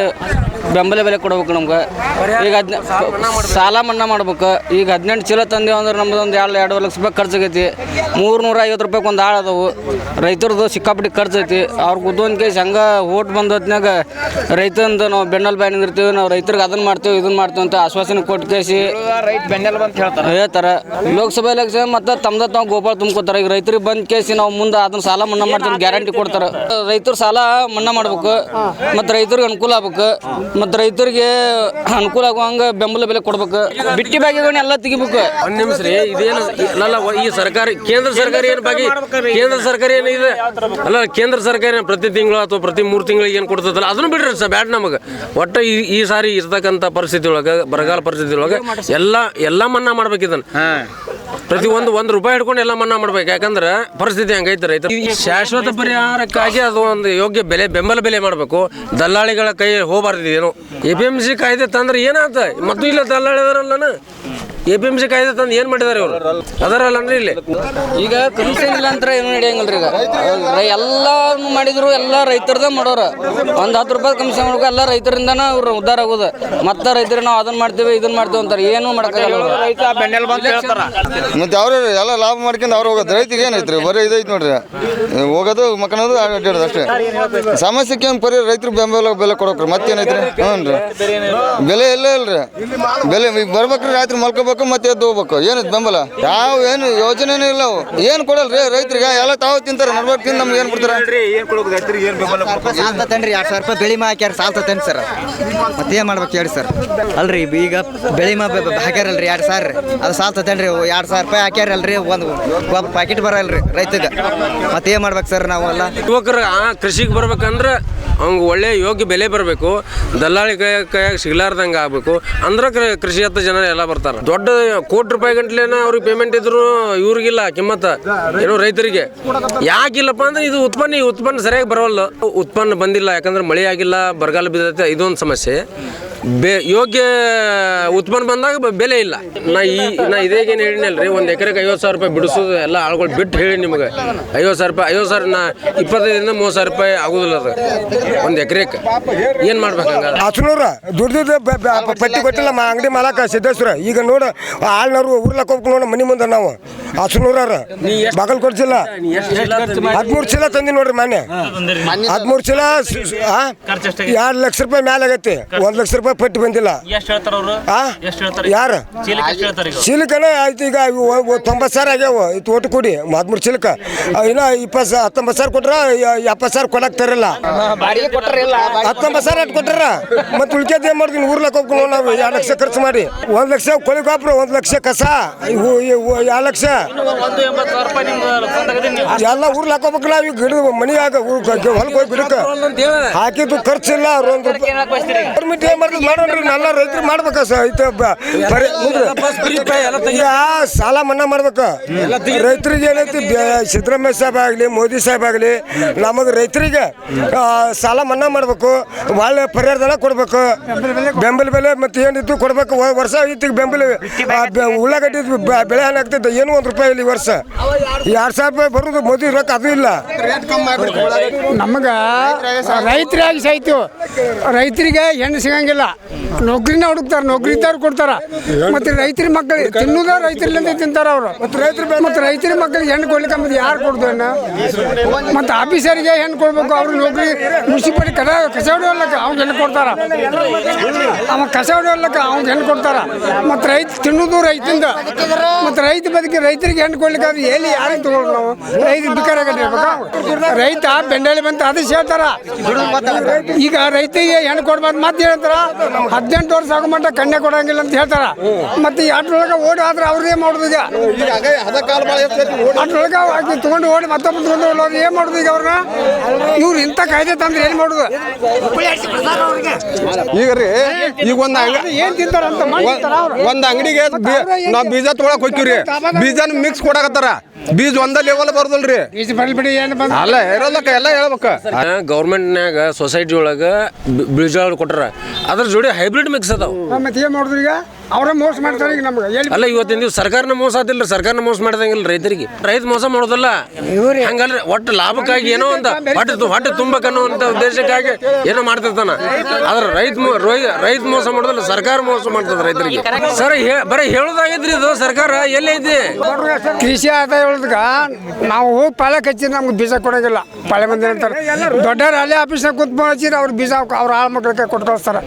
ಬೆಂಬಲ ಬೆಲೆ ಕೊಡ್ಬೇಕು ನಮ್ಗೆ. ಈಗ ಹದಿನ ಸಾಲ ಮನ್ನಾ ಮಾಡ್ಬೇಕು. ಈಗ ಹದಿನೆಂಟು ಚೀಲ ತಂದೇವು ಅಂದ್ರೆ ನಮ್ದು ಒಂದು ಎರಡು ಎರಡು ಲಕ್ಷ ರೂಪಾಯಿ ಖರ್ಚಾಗೈತಿ. ಮೂರು ನೂರ ಐವತ್ತು ರೂಪಾಯಿಗೆ ಒಂದು ಆಳು ಅದಾವು. ರೈತರದು ಸಿಕ್ಕಾಪಟ್ಟಿ ಖರ್ಚು ಐತಿ ಅವ್ರಿಗೆ ಒಂದು ಕೇಸ್ ಹಂಗೆ ಓಟ್ ಬಂದ ಹೊತ್ನ್ಯಾಗ ರೈತಂದು ನಾವು ಬೆನ್ನಲ್ ಬ್ಯಾನ್ ಇರ್ತೀವಿ ನಾವು ರೈತರಿಗೆ ಅದನ್ನು ಮಾಡ್ತೀವಿ ಇದನ್ನ ಮಾಡ್ತೀವಿ ಅಂತ ಆಶ್ವಾಸನೆ ಕೊಟ್ಟು ಕೇಸಿ ರೈತ ಬೆನ್ನೆಲ್ಲ ಅಂತ ಹೇಳ್ತಾರೆ. ಹೇಳ್ತಾರೆ. ಲೋಕಸಭಾ ಎಲೆಕ್ಷನ್ ಮತ್ತೆ ತಮ್ಮದ ತಾವು ಗೋಪಾಲ್ ತುಂಬ್ಕೋತಾರೆ. ಈಗ ರೈತರಿಗೆ ಬಂದ್ ಕೇಸಿ ನಾವು ಮುಂದೆ ಅದನ್ನ ಸಾಲ ಮನ್ನಾ ಮಾಡ್ತೀವಿ ಗ್ಯಾರಂಟಿ ಕೊಡ್ತಾರೆ. ರೈತರು ಸಾಲ ಮನ್ನಾ ಮಾಡ್ಬೇಕು. ಮತ್ತು ರೈತರಿಗೆ ಅನುಕೂಲ ಆಗ್ಬೇಕು. ಮತ್ತು ರೈತರಿಗೆ ಅನುಕೂಲ ಆಗುವಂಗೆ ಬೆಂಬಲ ಬೆಲೆ ಕೊಡ್ಬೇಕು. ಬಿಟ್ಟಿ ಬಾಗಿಗಳನ್ನ ಎಲ್ಲ ತೆಗಿಬೇಕು. ಒಂದ್ ನಿಮಿಷ ರೀ ಇದೇನು ಅಲ್ಲ ಈ ಸರ್ಕಾರ ಕೇಂದ್ರ ಸರ್ಕಾರ ಏನು ಬಾಗಿ ಕೇಂದ್ರ ಸರ್ಕಾರ ಏನು ಇದೆ? ಅಲ್ಲ ಕೇಂದ್ರ ಸರ್ಕಾರ ಏನು ಪ್ರತಿ ತಿಂಗಳು ಅಥವಾ ಪ್ರತಿ ಮೂರು ತಿಂಗಳಿಗೆ ಏನು ಕೊಡ್ತದಲ್ಲ ಅದನ್ನು ಬಿಡ್ರಿ ಸರ್ ಬ್ಯಾಡ್ ನಮಗೆ. ಒಟ್ಟು ಈ ಈ ಸಾರಿ ಇರ್ತಕ್ಕಂಥ ಪರಿಸ್ಥಿತಿ ಒಳಗೆ ಬರಗಾಲ ಪರಿಸ್ಥಿತಿ ಒಳಗೆ ಎಲ್ಲ ಎಲ್ಲ ಮನ್ನಾ ಮಾಡ್ಬೇಕು ಇದನ್ನ. ಪ್ರತಿ ಒಂದು ಒಂದು ರೂಪಾಯಿ ಹಿಡ್ಕೊಂಡು ಎಲ್ಲ ಮನ್ನಾ ಮಾಡ್ಬೇಕು. ಯಾಕಂದ್ರೆ ಪರಿಸ್ಥಿತಿ ಹಂಗೈತೆ ರೈತ ಶಾಶ್ವತ ಪರಿಹಾರಕ್ಕಾಗಿ ಅದು ಒಂದು ಯೋಗ್ಯ ಬೆಲೆ, ಬೆಂಬಲ ಬೆಲೆ ಮಾಡಬೇಕು. ದಲ್ಲಾಳಿಗಳ ಕೈ ಹೋಗಬಾರ್ದು ಏನು ಎ ಪಿ ಎಂ ಸಿ ಕಾಯ್ದೆ ತಂದ್ರೆ ಏನಾತ ಮತ್ತು ಇಲ್ಲ ದಲ್ಲಾಳಿ ಅದಾರಲ್ಲನ ಎ ಪಿ ಎಂ ಸಿ ಕಾಯ್ದೆ ತಂದು ಏನು ಮಾಡಿದಾರೆ ಇವರು? ಅದರಲ್ಲನ್ರಿ ಇಲ್ಲಿ. ಈಗ ಕಮಿಷನ್ ಇಲ್ಲ ಅಂತ ಏನು ನಡೆಯಂಗಿಲ್ಲ ಈಗ. ರೈ- ಎಲ್ಲಾನು ಮಾಡಿದ್ರು ಎಲ್ಲ ರೈತರದ ಮಾಡೋರ. ಒಂದ್ ಹತ್ತು ರೂಪಾಯಿ ಕಮಿಷನ್ ಮಾಡ್ಬೇಕು ಎಲ್ಲ ರೈತರಿಂದನ ಅವ್ರು ಉದ್ದಾರ ಆಗೋದು. ಮತ್ತೆ ರೈತರು ನಾವು ಅದನ್ನ ಮಾಡ್ತೀವಿ ಇದನ್ನ ಮಾಡ್ತೇವೆ ಅಂತಾರೆ. ಏನು ಮಾಡಕ್ಕಾಗಲ್ಲ ಮತ್ತೆ ಅವ್ರ ಎಲ್ಲ ಲಾಭ ಮಾಡ್ಕೊಂಡು ಅವ್ರು ಹೋಗೋದು. ರೈತಿಗೆ ಏನೈತ್ರಿ? ಬರೀ ಇದೈತಿ ನೋಡ್ರಿ. ಹೋಗೋದು ಮಕ್ಕಳದು ಅಡ್ಡಾಡೋದು ಅಷ್ಟೇ. ಸಮಸ್ಯೆಗೆ ಏನು ಪರಿ ರೈತರು ಬೆಂಬಲ ಬೆಲೆ ಕೊಡೋಕ್ರಿ? ಮತ್ತೇನೈತ್ರಿ? ಹ್ಞೂ ರೀ ಬೆಲೆ ಇಲ್ಲ ಇಲ್ರಿ. ಬೆಲೆ ಈಗ ಬರ್ಬೇಕ್ರಿ ರಾತ್ರಿ ಮಲ್ಕೋಬೇಕು. ಮತ್ತೆ ಎದ್ದು ಹೋಗ್ಬೇಕು. ಏನು ಬೆಂಬಲ ಯಾವ ಏನು ಯೋಜನೆ ಇಲ್ಲ ಅವು. ಏನು ಕೊಡಲ್ರಿ ರೈತರಿಗೆ. ಎಲ್ಲ ತಾವು ತಿಂತಾರೆ. ನಡ್ಬೇಕು ತಿಂದು ನಮ್ಗೆ ಏನು ಕೊಡ್ತಾರೆ? ಸಾಲ್ತತೇನ್ರಿ ಎರಡು ಸಾವಿರ ರೂಪಾಯಿ ಬೆಳಿಮಾ ಹಾಕ್ಯಾರ ಹಾಕ್ಯಾರ ಸಾಲ್ತತೇನ್ ಸರ್. ಮತ್ತೆ ಏನು ಮಾಡ್ಬೇಕು ಹೇಳಿ ಸರ್. ಅಲ್ರಿ ಈಗ ಬೆಳಿಮಾ ಹಾಕ್ಯಾರಲ್ರಿ ಎರಡು ಸಾವಿರ. ಅದು ಸಾಲ್ತತೇನ್ರಿ ಎರಡು ಸಾವಿರ ರೂಪಾಯಿ ಹಾಕ್ಯಾರಲ್ರಿ. ಒಂದು ಒಬ್ಬ ಪ್ಯಾಕೆಟ್ ಬರಲ್ರಿ ರೈತಗೆ. ಮತ್ತೆ ಏನು ಮಾಡ್ಬೇಕು ಸರ್ ನಾವೆಲ್ಲ ಯುವಕರು ಆ ಕೃಷಿಗೆ ಬರ್ಬೇಕಂದ್ರೆ ಅವ್ಗೆ ಒಳ್ಳೆ ಯೋಗ್ಯ ಬೆಲೆ ಬರಬೇಕು. ದಲ್ಲಾಳಿ ಕೈ ಕೈಯಾಗ ಸಿಗ್ಲಾರ್ದಂಗೆ ಆಗ್ಬೇಕು. ಅಂದ್ರೆ ಕೃಷಿ ಹತ್ತ ಜನ ಎಲ್ಲ ಬರ್ತಾರೆ. ದೊಡ್ಡ ಕೋಟಿ ರೂಪಾಯಿ ಗಂಟ್ಲೆನ ಅವ್ರಿಗೆ ಪೇಮೆಂಟ್ ಇದ್ರು ಇವ್ರಿಗಿಲ್ಲ ಕಿಮ್ಮತ್ತ. ಏನೋ ರೈತರಿಗೆ. ಯಾಕಿಲ್ಲಪ್ಪ ಅಂದ್ರೆ ಇದು ಉತ್ಪನ್ನ, ಈ ಉತ್ಪನ್ನ ಸರಿಯಾಗಿ ಬರವಲ್ಲ ಉತ್ಪನ್ನ ಬಂದಿಲ್ಲ, ಯಾಕಂದ್ರೆ ಮಳೆ ಆಗಿಲ್ಲ, ಬರಗಾಲ ಬಿದ್ದೈತೆ, ಇದೊಂದು ಸಮಸ್ಯೆ. ಬೆ ಯೋಗ್ಯ ಉತ್ಪನ್ನ ಬಂದಾಗ ಬೆಲೆ ಇಲ್ಲ. ನಾ ಈ ನಾ ಇದೇಗೇನು ರೀ ಒಂದು ಎಕರೆಗೆ ಐವತ್ತು ಸಾವಿರ ರೂಪಾಯಿ ಬಿಡಿಸೋದು ಎಲ್ಲ ಆಳುಗಳು ಬಿಟ್ಟು ಹೇಳಿ ನಿಮಗೆ. ಐವತ್ತು ಸಾವಿರ ರೂಪಾಯಿ ಐವತ್ತು ಸಾವಿರ ನಾ ಇಪ್ಪತ್ತೈದರಿಂದ ಮೂವತ್ತು ಸಾವಿರ ರೂಪಾಯಿ ಆಗೋದಿಲ್ಲ ಅದು. ಒಂದು ಎಕರೆಗೆ ಏನು ಮಾಡ್ಬೇಕು ಹಂಗಾದ್ರೆ? ಹಸುನೂರ ದುಡ್ದು ಪಟ್ಟಿ ಕೊಟ್ಟಿಲ್ಲ ಮಾ ಅಂಗಡಿ ಮಾಲಕ ಸಿದ್ದೇಶ್ವರ. ಈಗ ನೋಡು ಆಳ್ನವ್ರು ಊರ್ಲಕ್ಕೆ ಹೋಗ್ಬೇಕು ನೋಡು ಮನೆ ಮುಂದೆ ನಾವು. ಹಸುನೂರ ಬಾಗಲ್ ಕೊಡ್ಸಿಲ್ಲ? ಹದಿಮೂರು ಚೀಲ ತಂದಿ ನೋಡ್ರಿ ಮೊನ್ನೆ ಹದಿಮೂರು ಚೀಲ ಎರಡು ಲಕ್ಷ ರೂಪಾಯಿ ಮ್ಯಾಲ ಆಗೈತಿ? ಒಂದ್ ಲಕ್ಷ ರೂಪಾಯಿ ಪಟ್ಟು ಬಂದಿಲ್ಲ. ಎಷ್ಟು ಹೇಳ್ತಾರ ಅವರು? ಆ? ಎಷ್ಟು ಹೇಳ್ತಾರೆ ಯಾರು? ಚೀಲಕ್ಕೆ ಎಷ್ಟು ಈಗ? ಚೀಲಕನ ಆಯ್ತು ಈಗ ತೊಂಬತ್ತು ಸಾವಿರ ಆಗ್ಯಾವ. ಇದು ಒಟ್ಟು ಕೂಡಿ ಹದಿಮೂರು ಚೀಲಕ ಇನ್ನ ಇಪ್ಪತ್ತು ಹತ್ತೊಂಬತ್ತು ಸಾವಿರ ಕೊಟ್ರ ಎಪ್ಪತ್ತು ಸಾವಿರ ಕೊಡಕ್ ತರಲ್ಲ ಹತ್ತೊಂಬತ್ತು ಸಾವಿರ ಅಟ್ ಕೊಟ್ಟಾರ ಮತ್ತೆ ಉಳ್ಕೆದ್ ಏನ್ ಮಾಡ್ತೀನಿ ಊರ್ಲಕ್ ಹೋಗ್ಕೊಂಡು ನಾವು ಎರಡು ಲಕ್ಷ ಖರ್ಚು ಮಾಡಿ. ಒಂದ್ ಲಕ್ಷ ಕೊಳಿ ಗೊಬ್ಬರ ಒಂದ್ ಲಕ್ಷ ಕಸ ಎರಡು ಲಕ್ಷ ಎಲ್ಲ ಊರ್ಲ ಹಾಕೋಬೇಕು ನಾವು ಈಗ ಗಿಡದ ಮನಿಯಾಗ ಹೊಲಕ್ಕೆ ಹೋಗಿ ಗಿಡಕ್ಕೆ. ಹಾಕಿದ್ದು ಖರ್ಚಿಲ್ಲ ಅವ್ರು ಒಂದು ಗೌರ್ಮೆಂಟ್ ಏನ್ ಮಾಡ್ತದೆ ಮಾಡೋಣ್ರಿ ಎಲ್ಲ ರೈತರು ಮಾಡ್ಬೇಕ ಸರ್. ಈಗ ಸಾಲ ಮನ್ನಾ ಮಾಡ್ಬೇಕು? ರೈತರಿಗೆ ಏನೈತಿ ಸಿದ್ದರಾಮಯ್ಯ ಸಾಹೇಬ್ ಆಗಲಿ ಮೋದಿ ಸಾಹೇಬ್ ಆಗಲಿ ನಮಗೆ ರೈತರಿಗೆ ಸಾಲ ಮನ್ನಾ ಮಾಡ್ಬೇಕು ಒಳ್ಳೆ ಪರಿಹಾರದಲ್ಲ ಕೊಡ್ಬೇಕು. ಬೆಂಬಲ ಬೆಲೆ ಮತ್ತೆ ಏನಿತ್ತು ಕೊಡ್ಬೇಕು ವರ್ಷ ಐತಿ ಬೆಂಬಲ ಉಳ್ಳಾಗಡ್ಡಿ ಬೆಳೆ ಹಾನಾಗ್ತೈತೆ ಏನು ಒಂದು ರೂಪಾಯಿ ಇಲ್ಲಿ ವರ್ಷ. ಎರಡು ಸಾವಿರ ರೂಪಾಯಿ ಬರೋದು ಮೋದಿ ರೊಕ್ಕ ಅದು ಇಲ್ಲ. ನಮಗೆ ರೈತರಾಗಿ ಸಾಯ್ತು. ರೈತರಿಗೆ ಹೆಣ್ಣು ಸಿಗಂಗಿಲ್ಲ. ನೌಕರಿನ ಹುಡುಕ್ತಾರೆ ನೌಕರಿ ಇದ್ದವ್ರು ಕೊಡ್ತಾರ. ಮತ್ತೆ ರೈತರ ಮಕ್ಕಳು ತಿನ್ನುದ ರೈತರಿಂದ ತಿಂತಾರ ಅವರು. ಮತ್ತೆ ರೈತರ ಮಕ್ಕಳಿಗೆ ಹೆಣ್ಣು ಕೊಡ್ಲಿಕ್ಕೆ ಮತ್ತೆ ಯಾರು ಕೊಡ್ದು ಮತ್ತೆ ಆಫೀಸರಿಗೆ ಹೆಣ್ಣು ಕೊಡ್ಬೇಕು ಅವ್ರ ನೌಕರಿ ಮುನ್ಸಿಪಾಲಿ ಕಸ ಕಸ ಹೊಡಿಯೋಲ್ಲಕ್ಕ ಅವ್ನ್ ಹೆಣ್ಣು ಕೊಡ್ತಾರ. ಅವ ಕಸ ಹೊಡಿಯೋಲ್ಲಕ್ಕ ಅವ್ನ್ ಹೆಣ್ಣು ಕೊಡ್ತಾರ. ಮತ್ತೆ ರೈತ ತಿನ್ನುದು ರೈತಿಂದ. ಮತ್ತೆ ರೈತ ಬದುಕಿ ರೈತರಿಗೆ ಹೆಣ್ಣು ಕೊಡ್ಲಿಕ್ಕೆ ಅದು ಎಲ್ಲಿ ಯಾರಿಗೆ ತಗೊಳ್ಳೋದು ನಾವು? ರೈತರು ಬಿಕಾರ ರೈತ ಬೆಂಡಳಿ ಬಂತ ಅದು ಹೇಳ್ತಾರ. ಈಗ ರೈತರಿಗೆ ಹೆಣ್ಣು ಕೊಡ್ಬಾರ್ದು ಮತ್ತೆ ಹೇಳ್ತಾರ. ಹದಿನೆಂಟು ವರ್ಷ ಆಗೋ ಮಟ್ಟ ಕನ್ಯಾ ಕೊಡಂಗಿಲ್ಲ ಅಂತ ಹೇಳ್ತಾರ. ಮತ್ತೆ ಅಟ್ರೊಳಗೆ ಓಡಿ ಆದ್ರೆ ಅವ್ರದೇ ಮಾಡುದು ಈಗ. ಅಟ್ರೊಳಗೆ ಆಕಿ ತಗೊಂಡು ಓಡಿ ಮತ್ತೊಬ್ಬರು ತಗೊಂಡು ಹೋಗೋದು ಏನ್ ಮಾಡುದು ಈಗ ಅವ್ರನ್ನ? ಇವ್ರು ಇಂಥ ಕಾಯ್ದೆ ತಂದ್ರೆ ಏನ್ ಮಾಡುದು? ಈಗ ರೀ ಈಗ ಒಂದು ಏನ್ ತಿಂತಾರ ಅಂತ ಒಂದು ಅಂಗಡಿಗೆ ನಾವ್ ಬೀಜ ತಗೊಳಕ್ ಹೋಗ್ತೀವ್ರಿ. ಬೀಜನ ಮಿಕ್ಸ್ ಕೊಡಾಕತ್ತಾರ? ಬೀಜ ಒಂದ ಲೆವೆಲ್ ಬರೋದಲ್ರಿ. ಬೀಜ ಬರ್ಲಿ ಬಿಡಿ ಏನು ಬಂದ ಅಲ್ಲ ಇರೋದಕ್ಕ ಎಲ್ಲ ಹೇಳ್ಬೇಕ. ಗೌರ್ಮೆಂಟ್ನ್ಯಾಗ ಸೊಸೈಟಿ ಒಳಗ ಬೀಜ ಕೊಟ್ಟಾರ ಅದ್ರ ಜೋಡಿ ಹೈಬ್ರಿಡ್ ಮಿಕ್ಸ್ ಅದಾವ. ಮತ್ತೆ ಏನ್ ಮಾಡುದ್ರಿ ಈಗ ಅವ್ರ ಮೋಸ ಮಾಡ್ತಾರೆ ಈಗ ನಮ್ಗೆ. ಎಲ್ಲಿ ಅಲ್ಲ ಇವತ್ತಿನ ದಿವಸ ಸರ್ಕಾರನ ಮೋಸ ಆದಿಲ್ಲ ಸರ್ಕಾರನ ಮೋಸ ಮಾಡ್ದಂಗಿಲ್ಲ ರೈತರಿಗೆ. ರೈತ ಮೋಸ ಮಾಡೋದಲ್ಲ. ಹಂಗಲ್ರಿ ಒಟ್ಟು ಲಾಭಕ್ಕಾಗಿ ಏನೋ ಒಂದು ಹೊಟ್ಟೆ ತು- ಹೊಟ್ಟೆ ಅಂತ ಉದ್ದೇಶಕ್ಕಾಗಿ ಏನೋ ಮಾಡ್ತಿರ್ತಾನ. ಆದ್ರೆ ರೈತ ಮೋ- ರೈತ ಮೋಸ ಮಾಡೋದಲ್ಲ ಸರ್ಕಾರ ಮೋಸ ಮಾಡ್ತದ ರೈತರಿಗೆ. ಸರ್ ಹೇ- ಬರೀ ಹೇಳೋದಾಗೈತ್ರಿ ಇದು ಸರ್ಕಾರ ಎಲ್ಲೈತಿ ಕೃಷಿ ಆತ ಉಳ್ದಗ ನಾವು ಹೋಗಿ ಪಾಳೆ ಹಚ್ಚಿ ನಮ್ಗೆ ಬೀಜ ಕೊಡಂಗಿಲ್ಲ. ಪಾಳೆ ಮಂದಿ ಅಂತಾರೆ. ದೊಡ್ಡವ್ರು ಅಲ್ಲೇ ಆಫೀಸ್ನಾಗ ಕುತ್ಕೊಂಡು ಹಚ್ಚಿದ್ರೆ ಅವ್ರ ಬೀಜ ಅವ್ರ ಆಳ ಮಕ್ಳಿಗೆ ಕೊಟ್ಟು ಕಳಿಸ್ತಾರ.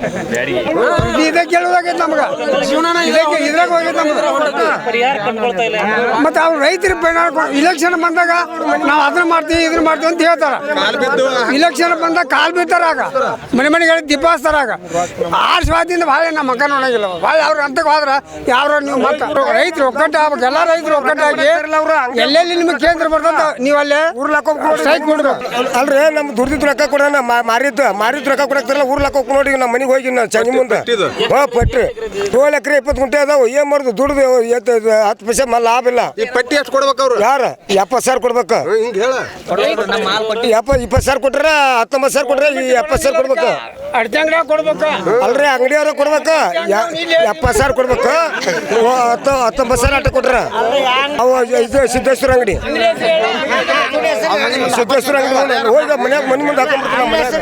ಇದೇ ಕೇಳೋದಾಗೈತೆ ನಮ್ಗೆ. ಇದ್ರಾಗ ಹೋಗೈತೆ ನಮ್ಗೆ ಪರಿಹಾರ ಕಂಡುಕೊಳ್ತಾ ಇಲ್ಲ. ಮತ್ತೆ ಅವ್ರು ರೈತರ ಇಲೆಕ್ಷನ್ ಬಂದಾಗ ನಾವು ಅದನ್ನ ಮಾಡ್ತೀವಿ ಇದನ್ನ ಮಾಡ್ತೀವಿ ಅಂತ ಹೇಳ್ತಾರ. ಇಲೆಕ್ಷನ್ ಬಂದಾಗ ಕಾಲ್ ಬೀಳ್ತಾರ ಆಗ ಮನೆ ಮನೆಗೆ ದೀಪ ಹಚ್ತಾರ ಆಗ ಆರ್ಶವಾದಿಂದ ಭಾಳ ನಮ್ಮ ಮಕ್ಕ ನೋಡಂಗಿಲ್ಲ ಭಾಳ ಅವ್ರ ಅಂತಕ್ಕೆ ಹೋದ್ರ ಯಾವ್ರ ನೀವು ಮತ್ತೆ ರೈತರು ಒಕ್ಕಟ್ಟು ಆಗ್ಬೇಕು. ಎಲ್ಲ ರೈತರು ಒಕ್ಕಟ್ಟಾಗಿ ಎಲ್ಲೆಲ್ಲಿ ನಿಮಗೆ ಕೇಂದ್ರ ಬರ್ತದ ನೀವು ಅಲ್ಲೇ ಸ್ಟ್ರೈಕ್ ಮಾಡಿದ್ರು ಅಲ್ರಿ ನಮ್ ದುಡ್ದಿದ್ ರೊಕ್ಕ ಕೊಡೋಣ ಮಾರಿದ್ದು ಮಾರಿದ್ ರೊಕ್ಕ ಕೊಡಕ್ತಾರಲ್ಲ ಹೋಗಿ ನೋಡಿ ನಮ್ಮ ಮನೆಗೆ ಹೋಗಿ ನಾ ಚಂಗಿ ಮುಂದೆ. ಹೋ ಪಟ್ರಿ ಏಳು ಎಕರೆ ಇಪ್ಪತ್ತು ಗುಂಟೆ ಅದಾವ. ಏನ್ ಮಾಡುದು? ದುಡ್ದು ಹತ್ತು ಪೈಸೆ ಮಲ್ಲ ಲಾಭ ಇಲ್ಲ. ಈ ಪಟ್ಟಿ ಎಷ್ಟು ಕೊಡ್ಬೇಕು ಅವ್ರು? ಯಾರ? ಎಪ್ಪತ್ತು ಸಾವಿರ ಕೊಡ್ಬೇಕು. ಹಿಂಗ್ ಹೇಳ. ಎಪ್ಪ ಇಪ್ಪತ್ತು ಸಾವಿರ ಕೊಟ್ರೆ ಹತ್ತೊಂಬತ್ತು ಸಾವಿರ ಕೊಟ್ರೆ ಈ ಎಪ್ಪತ್ತು ಸಾವಿರ ಕೊಡ್ಬೇಕು. ಅಲ್ರಿ ಅಂಗಡಿ ಕೊಡ್ಬೇಕು. ಅಲ್ರಿ ಅಂಗಡಿಯವ್ರ ಕೊಡ್ಬೇಕು ಎಪ್ಪತ್ತು ಸಾವಿರ ಕೊಡ್ಬೇಕು. ಓ, ಹತ್ತು ಹತ್ತೊಂಬತ್ತು ಸಾವಿರ ಅಟ್ಟ ಕೊಟ್ರ. ಅವು ಇದು ಸಿದ್ದೇಶ್ವರ ಅಂಗಡಿ. ಸಿದ್ದೇಶ್ವರ ಅಂಗಡಿ. ಹೋಗಿ ಮನ್ಯಾಗ ಮನೆ ಮುಂದೆ ಹಾಕೊಂಡ್ಬಿಡ್ತಾರೆ